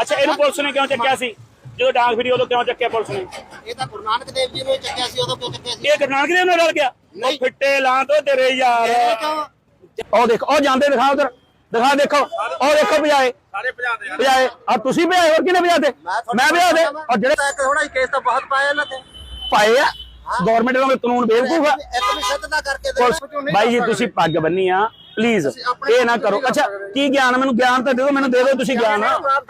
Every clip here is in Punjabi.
ਅੱਛਾ ਇਹਨੂੰ ਪੁਲਿਸ ਨੇ ਕਿਉਂ ਚੱਕਿਆ ਸੀ? ਜਦੋਂ ਡਾਂਗ ਫਿਰੀ ਉਦੋਂ ਕਿਉਂ ਚੱਕਿਆ ਪੁਲਿਸ ਨੇ? ਇਹ ਤਾਂ ਗੁਰੂ ਨਾਨਕ ਦੇਵ ਜੀ ਨੇ ਚੱਕਿਆ ਸੀ ਉਦੋਂ ਕਿਉਂ ਚੱਕਿਆ ਸੀ? ਇਹ ਗੁਰੂ ਨਾਨਕ ਦੇਵ ਨਾਲ ਰਲ ਗਿਆ? ਉਹ। ਫਿੱਟੇ ਲਾਂ ਤੋਂ ਤੇਰੇ ਯਾਰ। ਉਹ ਦੇਖੋ ਉਹ ਜਾਂਦੇ ਦਿਖਾ ਉਧਰ। ਦਿਖਾ ਦੇਖੋ। ਉਹ ਦੇਖੋ ਭਜਾਏ। ਸਾਰੇ ਭਜਾਦੇ ਭਜਾਏ। ਆ ਤੁਸੀਂ ਭਜਾਏ ਹੋਰ ਕਿਹਨੇ ਭਜਾਤੇ? ਮੈਂ ਭਜਾ ਦੇ। ਔਰ ਜਿਹੜੇ ਥੋੜਾ ਹੀ ਕੇਸ ਤਾਂ ਬਹੁਤ ਪਾਇਆ ਇਹਨਾਂ ਤੇ। ਪਾਏ ਆ। ਗਵਰਨਮੈਂਟ ਦਾ ਕਾਨੂੰਨ ਬੇਵਕੂਫ ਆ। ਬਾਈ ਜੀ ਤੁਸੀਂ ਪੱਗ ਬੰਨੀ ਆ। ਪਲੀਜ਼ ਇਹ ਨਾ ਕਰੋ। ਅੱਛਾ ਕੀ ਗਿਆਨ ਮੈਨੂੰ? ਗਿਆਨ ਤਾਂ ਦੇ ਦਿਓ ਮੈਨੂੰ ਦੇ ਦਿਓ ਤੁਸੀਂ ਗਿਆਨ।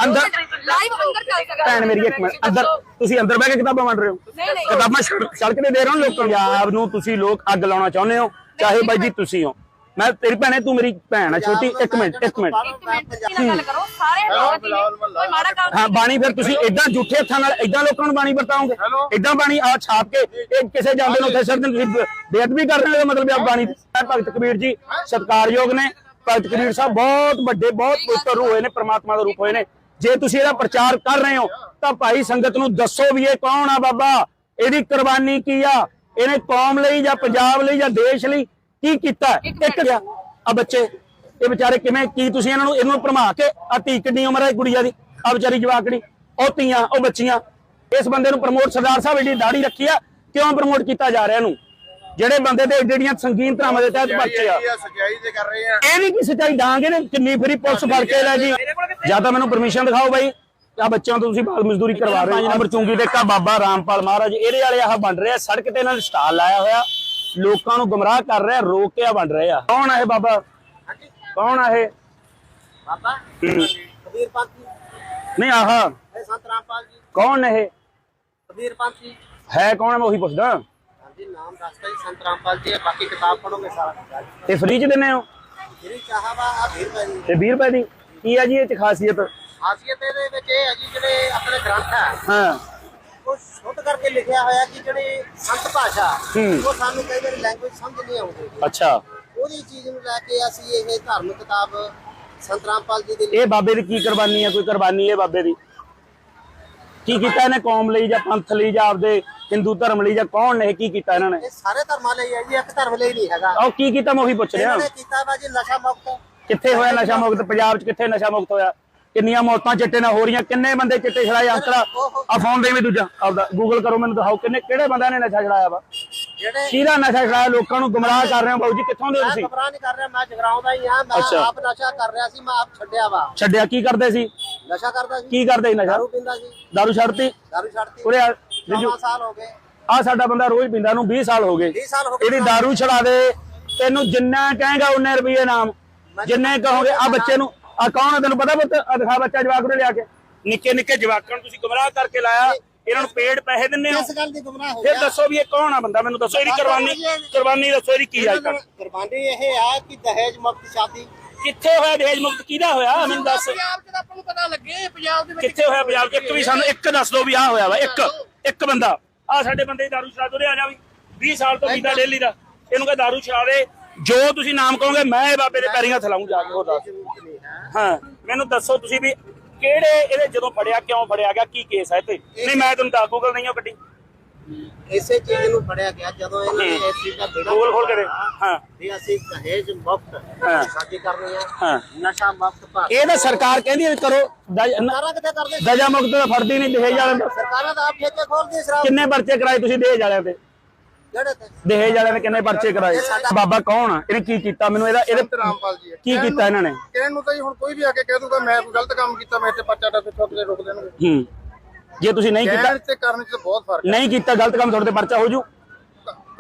ਅੰਦਰ ਲਾਈਵ ਅੰਦਰ ਚੱਲ ਸਕਦਾ ਭੈਣ ਮੇਰੀ ਇੱਕ ਮਿੰਟ ਅੰਦਰ ਤੁਸੀਂ ਅੰਦਰ ਬਹਿ ਕੇ ਕਿਤਾਬਾਂ ਵੰਡ ਰਹੇ ਹੋ? ਨਹੀਂ ਨਹੀਂ। ਕਿਤਾਬਾਂ ਸੜਕ ਤੇ ਦੇ ਰਹੇ ਹੋ ਲੋਕਾਂ ਨੂੰ? ਪੰਜਾਬ ਨੂੰ ਤੁਸੀਂ ਲੋਕ ਅੱਗ ਲਾਉਣਾ ਚਾਹੁੰਦੇ ਹੋ ਚਾਹੇ ਬਾਈ ਜੀ ਤੁਸੀਂ ਹੋ। ਮੈਂ ਤੇਰੀ ਭੈਣੇ ਤੂੰ ਮੇਰੀ ਭੈਣ ਆ ਛੋਟੀ ਇੱਕ ਮਿੰਟ ਇੱਕ ਮਿੰਟ। ਇੱਕ ਮਿੰਟ ਦੀ ਗੱਲ ਕਰੋ ਸਾਰੇ ਲੋਕ ਨੇ? ਕੋਈ ਮਾੜਾ ਕੰਮ ਹਾਂ ਬਾਣੀ ਫਿਰ ਤੁਸੀਂ ਇਦਾਂ ਝੂਠੇ ਹੱਥਾਂ ਨਾਲ ਇਦਾਂ ਲੋਕਾਂ ਨੂੰ ਬਾਣੀ ਵਰਤਾਓਗੇ? ਇਦਾਂ ਬਾਣੀ ਆ ਛਾਪ ਕੇ ਇਹ ਕਿਸੇ ਜਾਂਦੇ ਨੂੰ ਉੱਥੇ ਸਰ ਤੁਸੀਂ ਬੇਅਦਬੀ ਕਰ ਰਹੇ ਹੋ ਮਤਲਬ ਆ ਬਾਣੀ। ਭਗਤ ਕਬੀਰ ਜੀ ਸਤਿਕਾਰਯੋਗ ਨੇ। ਭਗਤ ਕਬੀਰ ਸਾਹਿਬ ਬਹੁਤ ਵੱਡੇ ਬਹੁਤ ਪਵਿੱਤਰ ਰੂਪ ਹੋਏ ਨੇ ਪ੍ਰਮਾਤਮਾ ਦਾ ਰੂਪ ਹੋਏ ਨੇ। ਜੇ ਤੁਸੀਂ ਇਹਦਾ ਪ੍ਰਚਾਰ ਕਰ ਰਹੇ ਹੋ ਤਾਂ ਭਾਈ ਸੰਗਤ ਨੂੰ ਦੱਸੋ ਵੀ ਇਹ ਕੌਣ ਆ ਬਾਬਾ? ਇਹਦੀ ਕੁਰਬਾਨੀ ਕੀ ਆ? ਇਹਨੇ ਕੌਮ ਲਈ ਜਾਂ ਪੰਜਾਬ ਲਈ ਜਾਂ ਦੇਸ਼ ਲਈ ਕੀ ਕੀਤਾ? ਇੱਕ ਗਿਆ ਆ ਬੱਚੇ ਇਹ ਵਿਚਾਰੇ ਕਿਵੇਂ ਕੀ ਤੁਸੀਂ ਇਹਨਾਂ ਨੂੰ ਇਹਨੂੰ ਭਰਮਾ ਕੇ ਆ ਧੀ ਕਿੰਨੀ ਉਮਰ ਹੈ ਗੁੜੀਆ ਦੀ? ਆ ਵਿਚਾਰੀ ਜਵਾਕੜੀ ਉਹ ਧੀਆਂ ਉਹ ਬੱਚੀਆਂ। ਇਸ ਬੰਦੇ ਨੂੰ ਪ੍ਰਮੋਟ ਸਰਦਾਰ ਸਾਹਿਬ ਏਡੀ ਦਾੜੀ ਰੱਖੀ ਆ ਕਿਉਂ ਪ੍ਰਮੋਟ ਕੀਤਾ ਜਾ ਰਿਹਾ ਇਹਨੂੰ? ਜਿਹੜੇ ਬੰਦੇ ਤੇ ਜਿਹੜੀਆਂ ਸੰਗੀਨ ਧਰਾਵਾਂ ਦੇ ਤਹਿਤ ਬੱਚੇ ਆ। ਸਜਾਈ ਤੇ ਕਰ ਰਹੇ ਆ। ਇਹ ਵੀ ਕੀ ਸੱਚਾਈ ਡਾਂਗੇ ਨੇ? ਕਿੰਨੀ ਫਰੀ ਪੁਲਿਸ ਫੜ ਕੇ ਲੈ ਗਈ। ਜਾਂ ਤਾਂ ਮੈਨੂੰ ਪਰਮਿਸ਼ਨ ਦਿਖਾਓ ਬਾਈ। ਆ ਬੱਚਿਆਂ ਤੋਂ ਤੁਸੀਂ ਬਾਲ ਮਜ਼ਦੂਰੀ ਕਰਵਾ ਰਹੇ ਹੋ। ਪੰਜ ਨੰਬਰ ਚੁੰਗੀ ਤੇ। ਕਾ ਬਾਬਾ ਰਾਮਪਾਲ ਮਹਾਰਾਜ ਇਹਦੇ ਵਾਲੇ ਆਹ ਬਣ ਰਹੇ ਸੜਕ ਤੇ ਇਹਨਾਂ ਨੇ ਸਟਾਲ ਲਾਇਆ ਹੋਇਆ। ਲੋਕਾਂ ਨੂੰ ਗੁੰਮਰਾਹ ਕਰ ਰਿਹਾ ਰੋਕ ਕੇ ਆ ਬਣ ਰਹੇ ਆ। ਕੌਣ ਆ ਇਹ ਬਾਬਾ? ਕੌਣ ਆ ਇਹ? ਬਾਬਾ? ਕਬੀਰ ਪੰਥੀ ਨਹੀਂ ਆਹ। ਇਹ ਸੰਤ ਰਾਮਪਾਲ ਜੀ। ਕੌਣ ਨੇ ਇਹ? ਕਬੀਰ ਪੰਥੀ ਹੈ ਕੌਣ ਮੈਂ ਉਹੀ ਪੁੱਛਦਾ। ਹਾਂਜੀ ਨਾਮ ਦੱਸਦਾ ਜੀ ਸੰਤ ਰਾਮਪਾਲ ਜੀ ਬਾਕੀ ਕਿਤਾਬ ਪੜੋਗੇ ਸਾਰਾ। ਇਹ ਫ੍ਰੀ ਚ ਦਿੰਦੇ ਹੋ? ਜਿਹੜੀ ਚਾਹਵਾ ਆ ਵੀਰ ਭਾਈ ਤੇ 20 ਰੁਪਏ ਦੀ? ਕੀ ਆ ਜੀ ਇਹ ਚ ਖਾਸੀਅਤ? ਖਾਸੀਅਤ ਇਹਦੇ ਵਿੱਚ ਇਹ ਹੈ ਜੀ ਜਿਹੜੇ ਆਪਣੇ ਗ੍ਰੰਥ ਹੈ ਹਾਂ। ਉਹ ਸ਼ੁੱਧ ਕਰਕੇ ਲਿਖਿਆ ਹੋਇਆ ਕਿ ਜਿਹੜੀ ਸੰਤ ਭਾਸ਼ਾ ਹੂੰ। ਉਹ ਸਾਨੂੰ ਕਈ ਵਾਰੀ ਲੈਂਗੁਏਜ ਸਮਝ ਨਹੀਂ ਆਉਂਦੀ। ਅੱਛਾ। ਉਹਦੀ ਚੀਜ਼ ਨੂੰ ਲੈ ਕੇ ਅਸੀਂ ਇਹ ਧਾਰਮਿਕ ਕਿਤਾਬ ਸੰਤ ਰਾਮਪਾਲ ਜੀ ਦੀ ਇਹ ਬਾਬੇ ਦੀ ਕੀ ਕੁਰਬਾਨੀ ਹੈ ਕੋਈ ਕੁਰਬਾਨੀ ਹੈ ਬਾਬੇ ਦੀ? ਕੀ ਕੀਤਾ ਇਹਨੇ? ਕੌਮ ਲਈ ਜਾਂ ਪੰਥ ਲਈ ਜਾਂ ਆਪਦੇ ਹਿੰਦੂ ਧਰਮ ਲਈ ਜਾਂ ਕੌਣ ਨੇ ਇਹ ਕੀ ਕੀਤਾ ਇਹਨਾਂ ਨੇ? ਇਹ ਸਾਰੇ ਧਰਮਾਂ ਲਈ ਹੈ ਜੀ ਇੱਕ ਧਰਮ ਲਈ ਨਹੀਂ ਹੈਗਾ। ਉਹ ਕੀ ਕੀਤਾ ਮੈਂ ਉਹੀ ਪੁੱਛ ਰਿਹਾ। ਇਹਨਾਂ ਨੇ ਕੀਤਾ ਵਾ ਜੀ ਨਸ਼ਾ ਮੁਕਤ। ਕਿੱਥੇ ਹੋਇਆ ਨਸ਼ਾ ਮੁਕਤ? ਪੰਜਾਬ 'ਚ ਕਿੱਥੇ ਨਸ਼ਾ ਮੁਕਤ ਹੋਇਆ? ਕਿੰਨੀਆਂ ਮੌਤਾਂ ਚਿੱਟੇ ਨਾਲ ਹੋ ਰਹੀਆਂ ਕਿੰਨੇ ਬੰਦੇ ਚਿੱਟੇ ਛੜਾਏ ਅੰਕੜਾ ਆ ਫੋਨ ਦੇ ਵੀ ਦੂਜਾ ਆਪਦਾ ਗੂਗਲ ਕਰੋ ਮੈਨੂੰ ਦਿਖਾਓ ਕਿੰਨੇ ਕਿਹੜੇ ਬੰਦਿਆਂ ਨੇ ਨਸ਼ਾ ਛੜਾਇਆ ਵਾ? ਕਿਹਦਾ ਨਸ਼ਾ ਛੜਾਇਆ ਲੋਕਾਂ ਨੂੰ ਗੁੰਮਰਾਹ ਕਰ ਰਹੇ ਹੋ ਬਾਊ ਜੀ ਕਿੱਥੋਂ ਦੇ ਹੋ ਮੈਂ ਤੁਸੀਂ? ਘਬਰਾ ਨਹੀਂ ਕਰ ਰਿਹਾ ਮੈਂ ਜਗਰਾਉਂਦਾ ਹੀ ਹਾਂ ਮੈਂ ਅੱਛਾ। ਆਪ ਨਸ਼ਾ ਕਰ ਰਿਹਾ ਸੀ ਮੈਂ ਆਪ ਛੱਡਿਆ ਵਾ। ਛੱਡਿਆ ਕੀ ਕਰਦੇ ਸੀ? ਨਸ਼ਾ ਕਰਦਾ ਸੀ। ਕੀ ਕਰਦੇ ਸੀ ਨਸ਼ਾ? ਦਾਰੂ ਪੀਂਦਾ ਸੀ। ਦਾਰੂ ਛੱਡਤੀ? ਦਾਰੂ ਛੱਡਤੀ। ਉਰੇ ਆ 9 ਸਾਲ ਹੋ ਗਏ। ਆ ਸਾਡਾ ਬੰਦਾ ਰੋਜ਼ ਪੀਂਦਾ ਨੂੰ 20 ਸਾਲ ਹੋ ਗਏ। 20 ਸਾਲ ਹੋ ਗਏ। ਇਹਦੀ दारू ਛੜਾ ਦੇ। ਤੈਨੂੰ ਜਿੰਨਾ ਕਹੇਗਾ ਉਹਨੇ ਰੁਪਏ ਨਾਮ। ਜਿੰਨੇ ਕਹੋਗੇ ਆ ਬੱਚੇ ਨੂੰ ਆ ਕੌਣ ਆ ਤੈਨੂੰ ਪਤਾ ਪੁੱਤ? ਆ ਦਿਖਾ ਬੱਚਾ ਜਵਾਕ ਨੂੰ ਲਿਆ ਕੇ। ਨਿੱਕੇ ਨਿੱਕੇ ਜਵਾਕਾਂ ਨੂੰ ਤੁਸੀਂ ਗੁੰਮਰਾਹ ਕਰਕੇ ਲਾਇਆ। ਇਹਨਾਂ ਨੂੰ ਪੇੜ ਪੈਸੇ ਦਿੰਦੇ ਹੋ। ਕਿਸ ਗੱਲ ਦੀ ਗੁੰਮਰਾਹ ਹੋ ਫਿਰ ਗਿਆ। ਦੱਸੋ ਵੀ ਇਹ ਕੌਣ ਆ ਬੰਦਾ? ਮੈਨੂੰ ਦੱਸੋ ਇਹਦੀ ਕੁਰਬਾਨੀ ਕੁਰਬਾਨੀ ਦੱਸੋ ਇਹਦੀ ਕੀ ਅੱਜ ਤੱਕ ਕੁਰਬਾਨੀ ਇਹ ਆ ਕਿ ਦਹੇਜ ਮੁਕਤ ਸ਼ਾਦੀ। ਕਿੱਥੇ ਹੋਇਆ ਦਹੇਜ ਮੁਕਤ ਕਿਹਦਾ ਹੋਇਆ? ਮੈਨੂੰ ਦੱਸ। ਪੰਜਾਬ ਚ ਤਾਂ ਆਪਾਂ ਨੂੰ ਪਤਾ ਲੱਗੇ ਪੰਜਾਬ ਦੇ ਵਿੱਚ ਕਿੱਥੇ ਹੋਇਆ ਪੰਜਾਬ 'ਚ? ਇੱਕ ਵੀ ਸਾਨੂੰ ਇੱਕ ਦੱਸ ਦਿਓ ਵੀ ਆ ਹੋਇਆ ਵਾ। ਇੱਕ ਇੱਕ ਬੰਦਾ। ਆ ਸਾਡੇ ਬੰਦੇ ਦੀ ਦਾਰੂ ਛੜਾ ਦੋ ਆ ਜਾ ਵੀ। 20 ਸਾਲ ਤੋਂ ਪੀਂਦਾ ਡੇਲੀ ਦਾ। ਇਹਨੂੰ ਕਹ ਦਾਰੂ ਦੇ। ਜੋ ਤੁਸੀਂ ਨਾਮ ਕਹੋਗੇ ਮੈਂ ਇਹ ਬਾਬੇ ਦੇ ਪੈਰੀਂ ਹੱਥ ਲਾਉਂ ਜਾ ਕੇ ਉਹ ਦੱਸ। ਹਾਂ। ਮੈਨੂੰ ਦੱਸੋ ਤੁਸੀਂ ਵੀ ਕਿਹੜੇ ਇਹਦੇ ਜਦੋਂ ਫੜਿਆ ਕਿਉਂ ਫੜਿਆ ਗਿਆ ਕੀ ਕੇਸ ਹੈ ਤੇ ਨਹੀਂ ਮੈਂ ਤੁਹਾਨੂੰ ਦੱਸ ਗੂਗਲ ਨਹੀਂ ਉਹ ਕੱਢੀ ਇਸੇ ਚੀਜ਼ ਨੂੰ ਫੜਿਆ ਗਿਆ ਜਦੋਂ ਇਹਨਾਂ ਨੇ ਇਸ ਚੀਜ਼ ਦਾ ਬੇੜਾ ਗੂਗਲ ਖੋਲ ਕੇ ਦੇ। ਹਾਂ। ਵੀ ਅਸੀਂ ਦਹੇਜ ਮੁਕਤ। ਸ਼ਾਦੀ ਕਰਨੀ ਆ ਹਾਂ। ਨਸ਼ਾ ਮੁਕਤ ਭਾਰਤ। ਇਹ ਤਾਂ ਸਰਕਾਰ ਕਹਿੰਦੀ ਹੈ ਵੀ ਕਰੋ ਦਜ- ਨ- ਸਰਕਾਰਾਂ ਕਿੱਥੇ ਕਰਦੇ? ਦਜਾ ਮੁਕਤ ਤਾਂ ਫੜਦੀ ਨਹੀਂ ਦਹੇਜ ਵਾਲਿਆਂ ਸਰਕਾਰਾਂ ਤਾਂ ਆਪ ਠੇਕੇ ਖੋਲਦੀ ਸ਼ਰਾਬ। ਕਿੰਨੇ ਪਰਚੇ ਕਰਾਏ ਤੁਸੀਂ ਦਹੇਜ ਵਾਲਿਆਂ ਤੇ? ਦਹੇਜ ਵਾਲਿਆਂ ਨੇ ਕਿੰਨੇ ਪਰਚੇ ਕਰਾਏ? ਬਾਬਾ ਕੌਣ ਆ? ਇਹਨੇ ਕੀ ਕੀਤਾ? ਮੈਨੂੰ ਇਹਦਾ ਇਹਦੇ ਰਾਮਪਾਲ ਜੀ। ਕੀ ਕੀਤਾ ਇਹਨਾਂ ਨੇ? ਕਹਿਣ ਨੂੰ ਤਾਂ ਜੀ ਹੁਣ ਕੋਈ ਵੀ ਆ ਕੇ ਕਹਿ ਦੂਗਾ ਮੈਂ ਕੋਈ ਗਲਤ ਕੰਮ ਕੀਤਾ ਮੇਰੇ ਤੇ ਪਰਚਾ ਡੱਟ ਚੁੱਕ ਕੇ ਰੋਕ ਦੇਣਗੇ। ਹੂੰ। ਜੇ ਤੁਸੀਂ ਨਹੀਂ ਕੀਤਾ ਕਹਿਣ ਤੇ ਕਰਨ ਚ ਬਹੁਤ ਫ਼ਰਕ ਨਹੀਂ ਕੀਤਾ ਗਲਤ ਕੰਮ ਤੁਹਾਡੇ ਤੇ ਪਰਚਾ ਹੋ ਜੂ।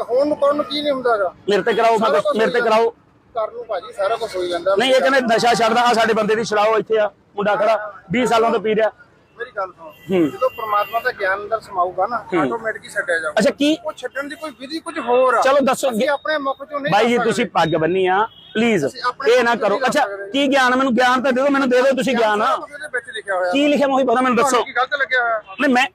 ਹੋਣ ਨੂੰ ਕਰਨ ਨੂੰ ਕੀ ਨਹੀਂ ਹੁੰਦਾਗਾ? ਮੇਰੇ ਤੇ ਕਰਾਓ ਮੇਰੇ ਤੇ ਕਰਾਓ। ਕਰਨ ਨੂੰ ਭਾਜੀ ਸਾਰਾ ਕੁਝ ਹੋਈ ਜਾਂਦਾ। ਨਹੀਂ ਇਹ ਕਹਿੰਦੇ ਨਸ਼ਾ ਛੱਡਦਾ ਆ ਸਾਡੇ ਬੰਦੇ ਦੀ ਛਡਾਓ ਇੱਥੇ ਆ ਮੁੰਡਾ ਖੜਾ 20 ਸਾਲਾਂ ਤੋਂ ਪੀ ਰਿਹਾ। ਮੇਰੀ ਗੱਲ ਸੁਣੋ। ਜਦੋਂ ਪ੍ਰਮਾਤਮਾ ਦਾ ਗਿਆਨ ਅੰਦਰ ਸਮਾਊਗਾ ਨਾ ਆਟੋਮੈਟਿਕ ਹੀ ਛੱਡਿਆ ਜਾਊਗਾ। ਅੱਛਾ ਕੀ ਉਹ ਛੱਡਣ ਦੀ ਕੋਈ ਵਿਧੀ ਕੁਝ ਹੋਰ ਆ। ਚਲੋ ਦੱਸੋ ਅਸੀਂ ਆਪਣੇ ਮੁੱਖ ਚੋਂ ਨਹੀਂ ਬਾਈ ਜੀ ਕਰ ਤੁਸੀਂ ਸਕਦੇ। ਪੱਗ ਬੰਨੀ ਆ ਪਲੀਜ਼ ਆਪਣੇ ਇਹ ਨਾ ਮੁੱਖ ਚੋਂ ਕਰੋ। ਨਹੀਂ ਅੱਛਾ ਕਰ ਸਕਦੇ। ਕੀ ਗਿਆਨ ਮੈਨੂੰ ਗਿਆਨ ਤਾਂ ਦੇ ਦਿਓ ਮੈਨੂੰ ਦੇ ਦਿਓ ਤੁਸੀਂ ਗਿਆਨ ਸਾਰਾ ਕੁਝ ਇਹਦੇ ਵਿੱਚ ਲਿਖਿਆ ਹੋਇਆ। ਕੀ ਲਿਖਿਆ ਮੈਂ ਉਹੀ ਪਤਾ ਮੈਨੂੰ ਦੱਸੋ। ਤੁਹਾਨੂੰ ਕੀ ਗਲਤ ਲੱਗਿਆ ਹੋਇਆ? ਨਹੀਂ ਮੈਂ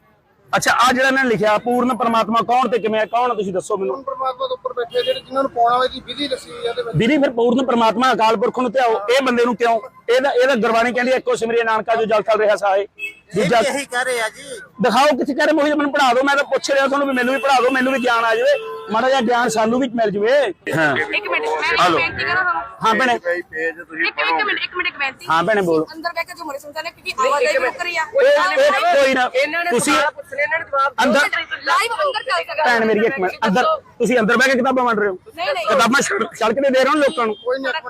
ਅੱਛਾ ਆ ਜਿਹੜਾ ਇਹਨਾਂ ਨੇ ਲਿਖਿਆ ਪੂਰਨ ਪਰਮਾਤਮਾ ਕੌਣ ਤੇ ਕਿਵੇਂ ਕੌਣ ਤੁਸੀਂ ਦੱਸੋ ਮੈਨੂੰ। ਹੁਣ ਪ੍ਰਮਾਤਮਾ ਦੇ ਉੱਪਰ ਬੈਠੇ ਜਿਹੜੇ ਜਿਨ੍ਹਾਂ ਨੂੰ ਪਾਉਣ ਵਾਲੇ ਦੀ ਵਿਧੀ ਦੱਸੀ ਹੋਈ ਆ ਇਹਦੇ ਵਿੱਚ। ਵੀਰੇ ਫਿਰ ਪੂਰਨ ਪਰਮਾਤਮਾ ਅਕਾਲ ਪੁਰਖ ਨੂੰ ਧਿਆਓ। ਇਹ ਬੰਦੇ ਨੂੰ ਕਿਉਂ? ਇਹਦਾ ਇਹਦਾ ਗੁਰਬਾਣੀ ਕਹਿੰਦੀ ਇੱਕੋ ਸਿਮਰਿਆ ਨਾਨਕਾ ਜੋ ਜਲ ਥਲ ਰਿਹਾ ਸਾਏ। ਦੂਜਾ ਇਹੀ ਕਹਿ ਰਹੇ ਆ ਜੀ। ਦਿਖਾਓ ਕਿੱਥੇ ਕਰੇ ਮੋਹੀ ਮੈਨੂੰ ਪੜਾ ਦਿਓ ਮੈਂ ਤਾਂ ਪੁੱਛ ਰਿਹਾ ਤੁਹਾਨੂੰ ਵੀ ਮੈਨੂੰ ਵੀ ਪੜਾ ਦਿਓ ਮੈਨੂੰ ਵੀ ਗਿਆਨ ਆ ਜਾਵੇ। ਮਾੜਾ ਜਿਹਾ ਗਿਆਨ ਸਾਨੂੰ ਵੀ ਮਿਲ ਜਵੇ। ਹਾਂ। ਇੱਕ ਮਿੰਟ ਮੈਂ ਹਲੋ। ਬੇਨਤੀ ਕਰਾਂ ਤੁਹਾਨੂੰ। ਹਾਂ ਭੈਣੇ। ਪੇਜ ਤੁਸੀਂ ਇੱਕ ਇੱਕ ਮਿੰਟ ਇੱਕ ਮਿੰਟ ਇੱਕ ਬੇਨਤੀ। ਹਾਂ ਭੈਣੇ ਬੋਲੋ। ਅੰਦਰ ਬਹਿ ਕੇ ਜੋ ਮਰੇ ਸਮਝਾਣੇ ਕਿਉਂਕਿ ਆਵਾਜ਼ਾਂ ਹੀ ਰੁਕ ਰਹੀ ਆ। ਕੋਈ ਨਾ। ਤੁਸੀਂ ਅੰਦਰ ਲਾਈਵ ਅੰਦਰ ਚੱਲ ਸਕਦਾ। ਭੈਣ ਮੇਰੀ ਇੱਕ ਮਿੰਟ ਅੰਦਰ ਤੁਸੀਂ ਅੰਦਰ ਬਹਿ ਕੇ ਕਿਤਾਬਾਂ ਵੰਡ ਰਹੇ ਹੋ? ਨਹੀਂ ਨਹੀਂ। ਕਿਤਾਬਾਂ ਸੜਕ ਤੇ ਦੇ ਰਹੇ ਹੋ ਨਾ ਲੋਕਾਂ ਨੂੰ?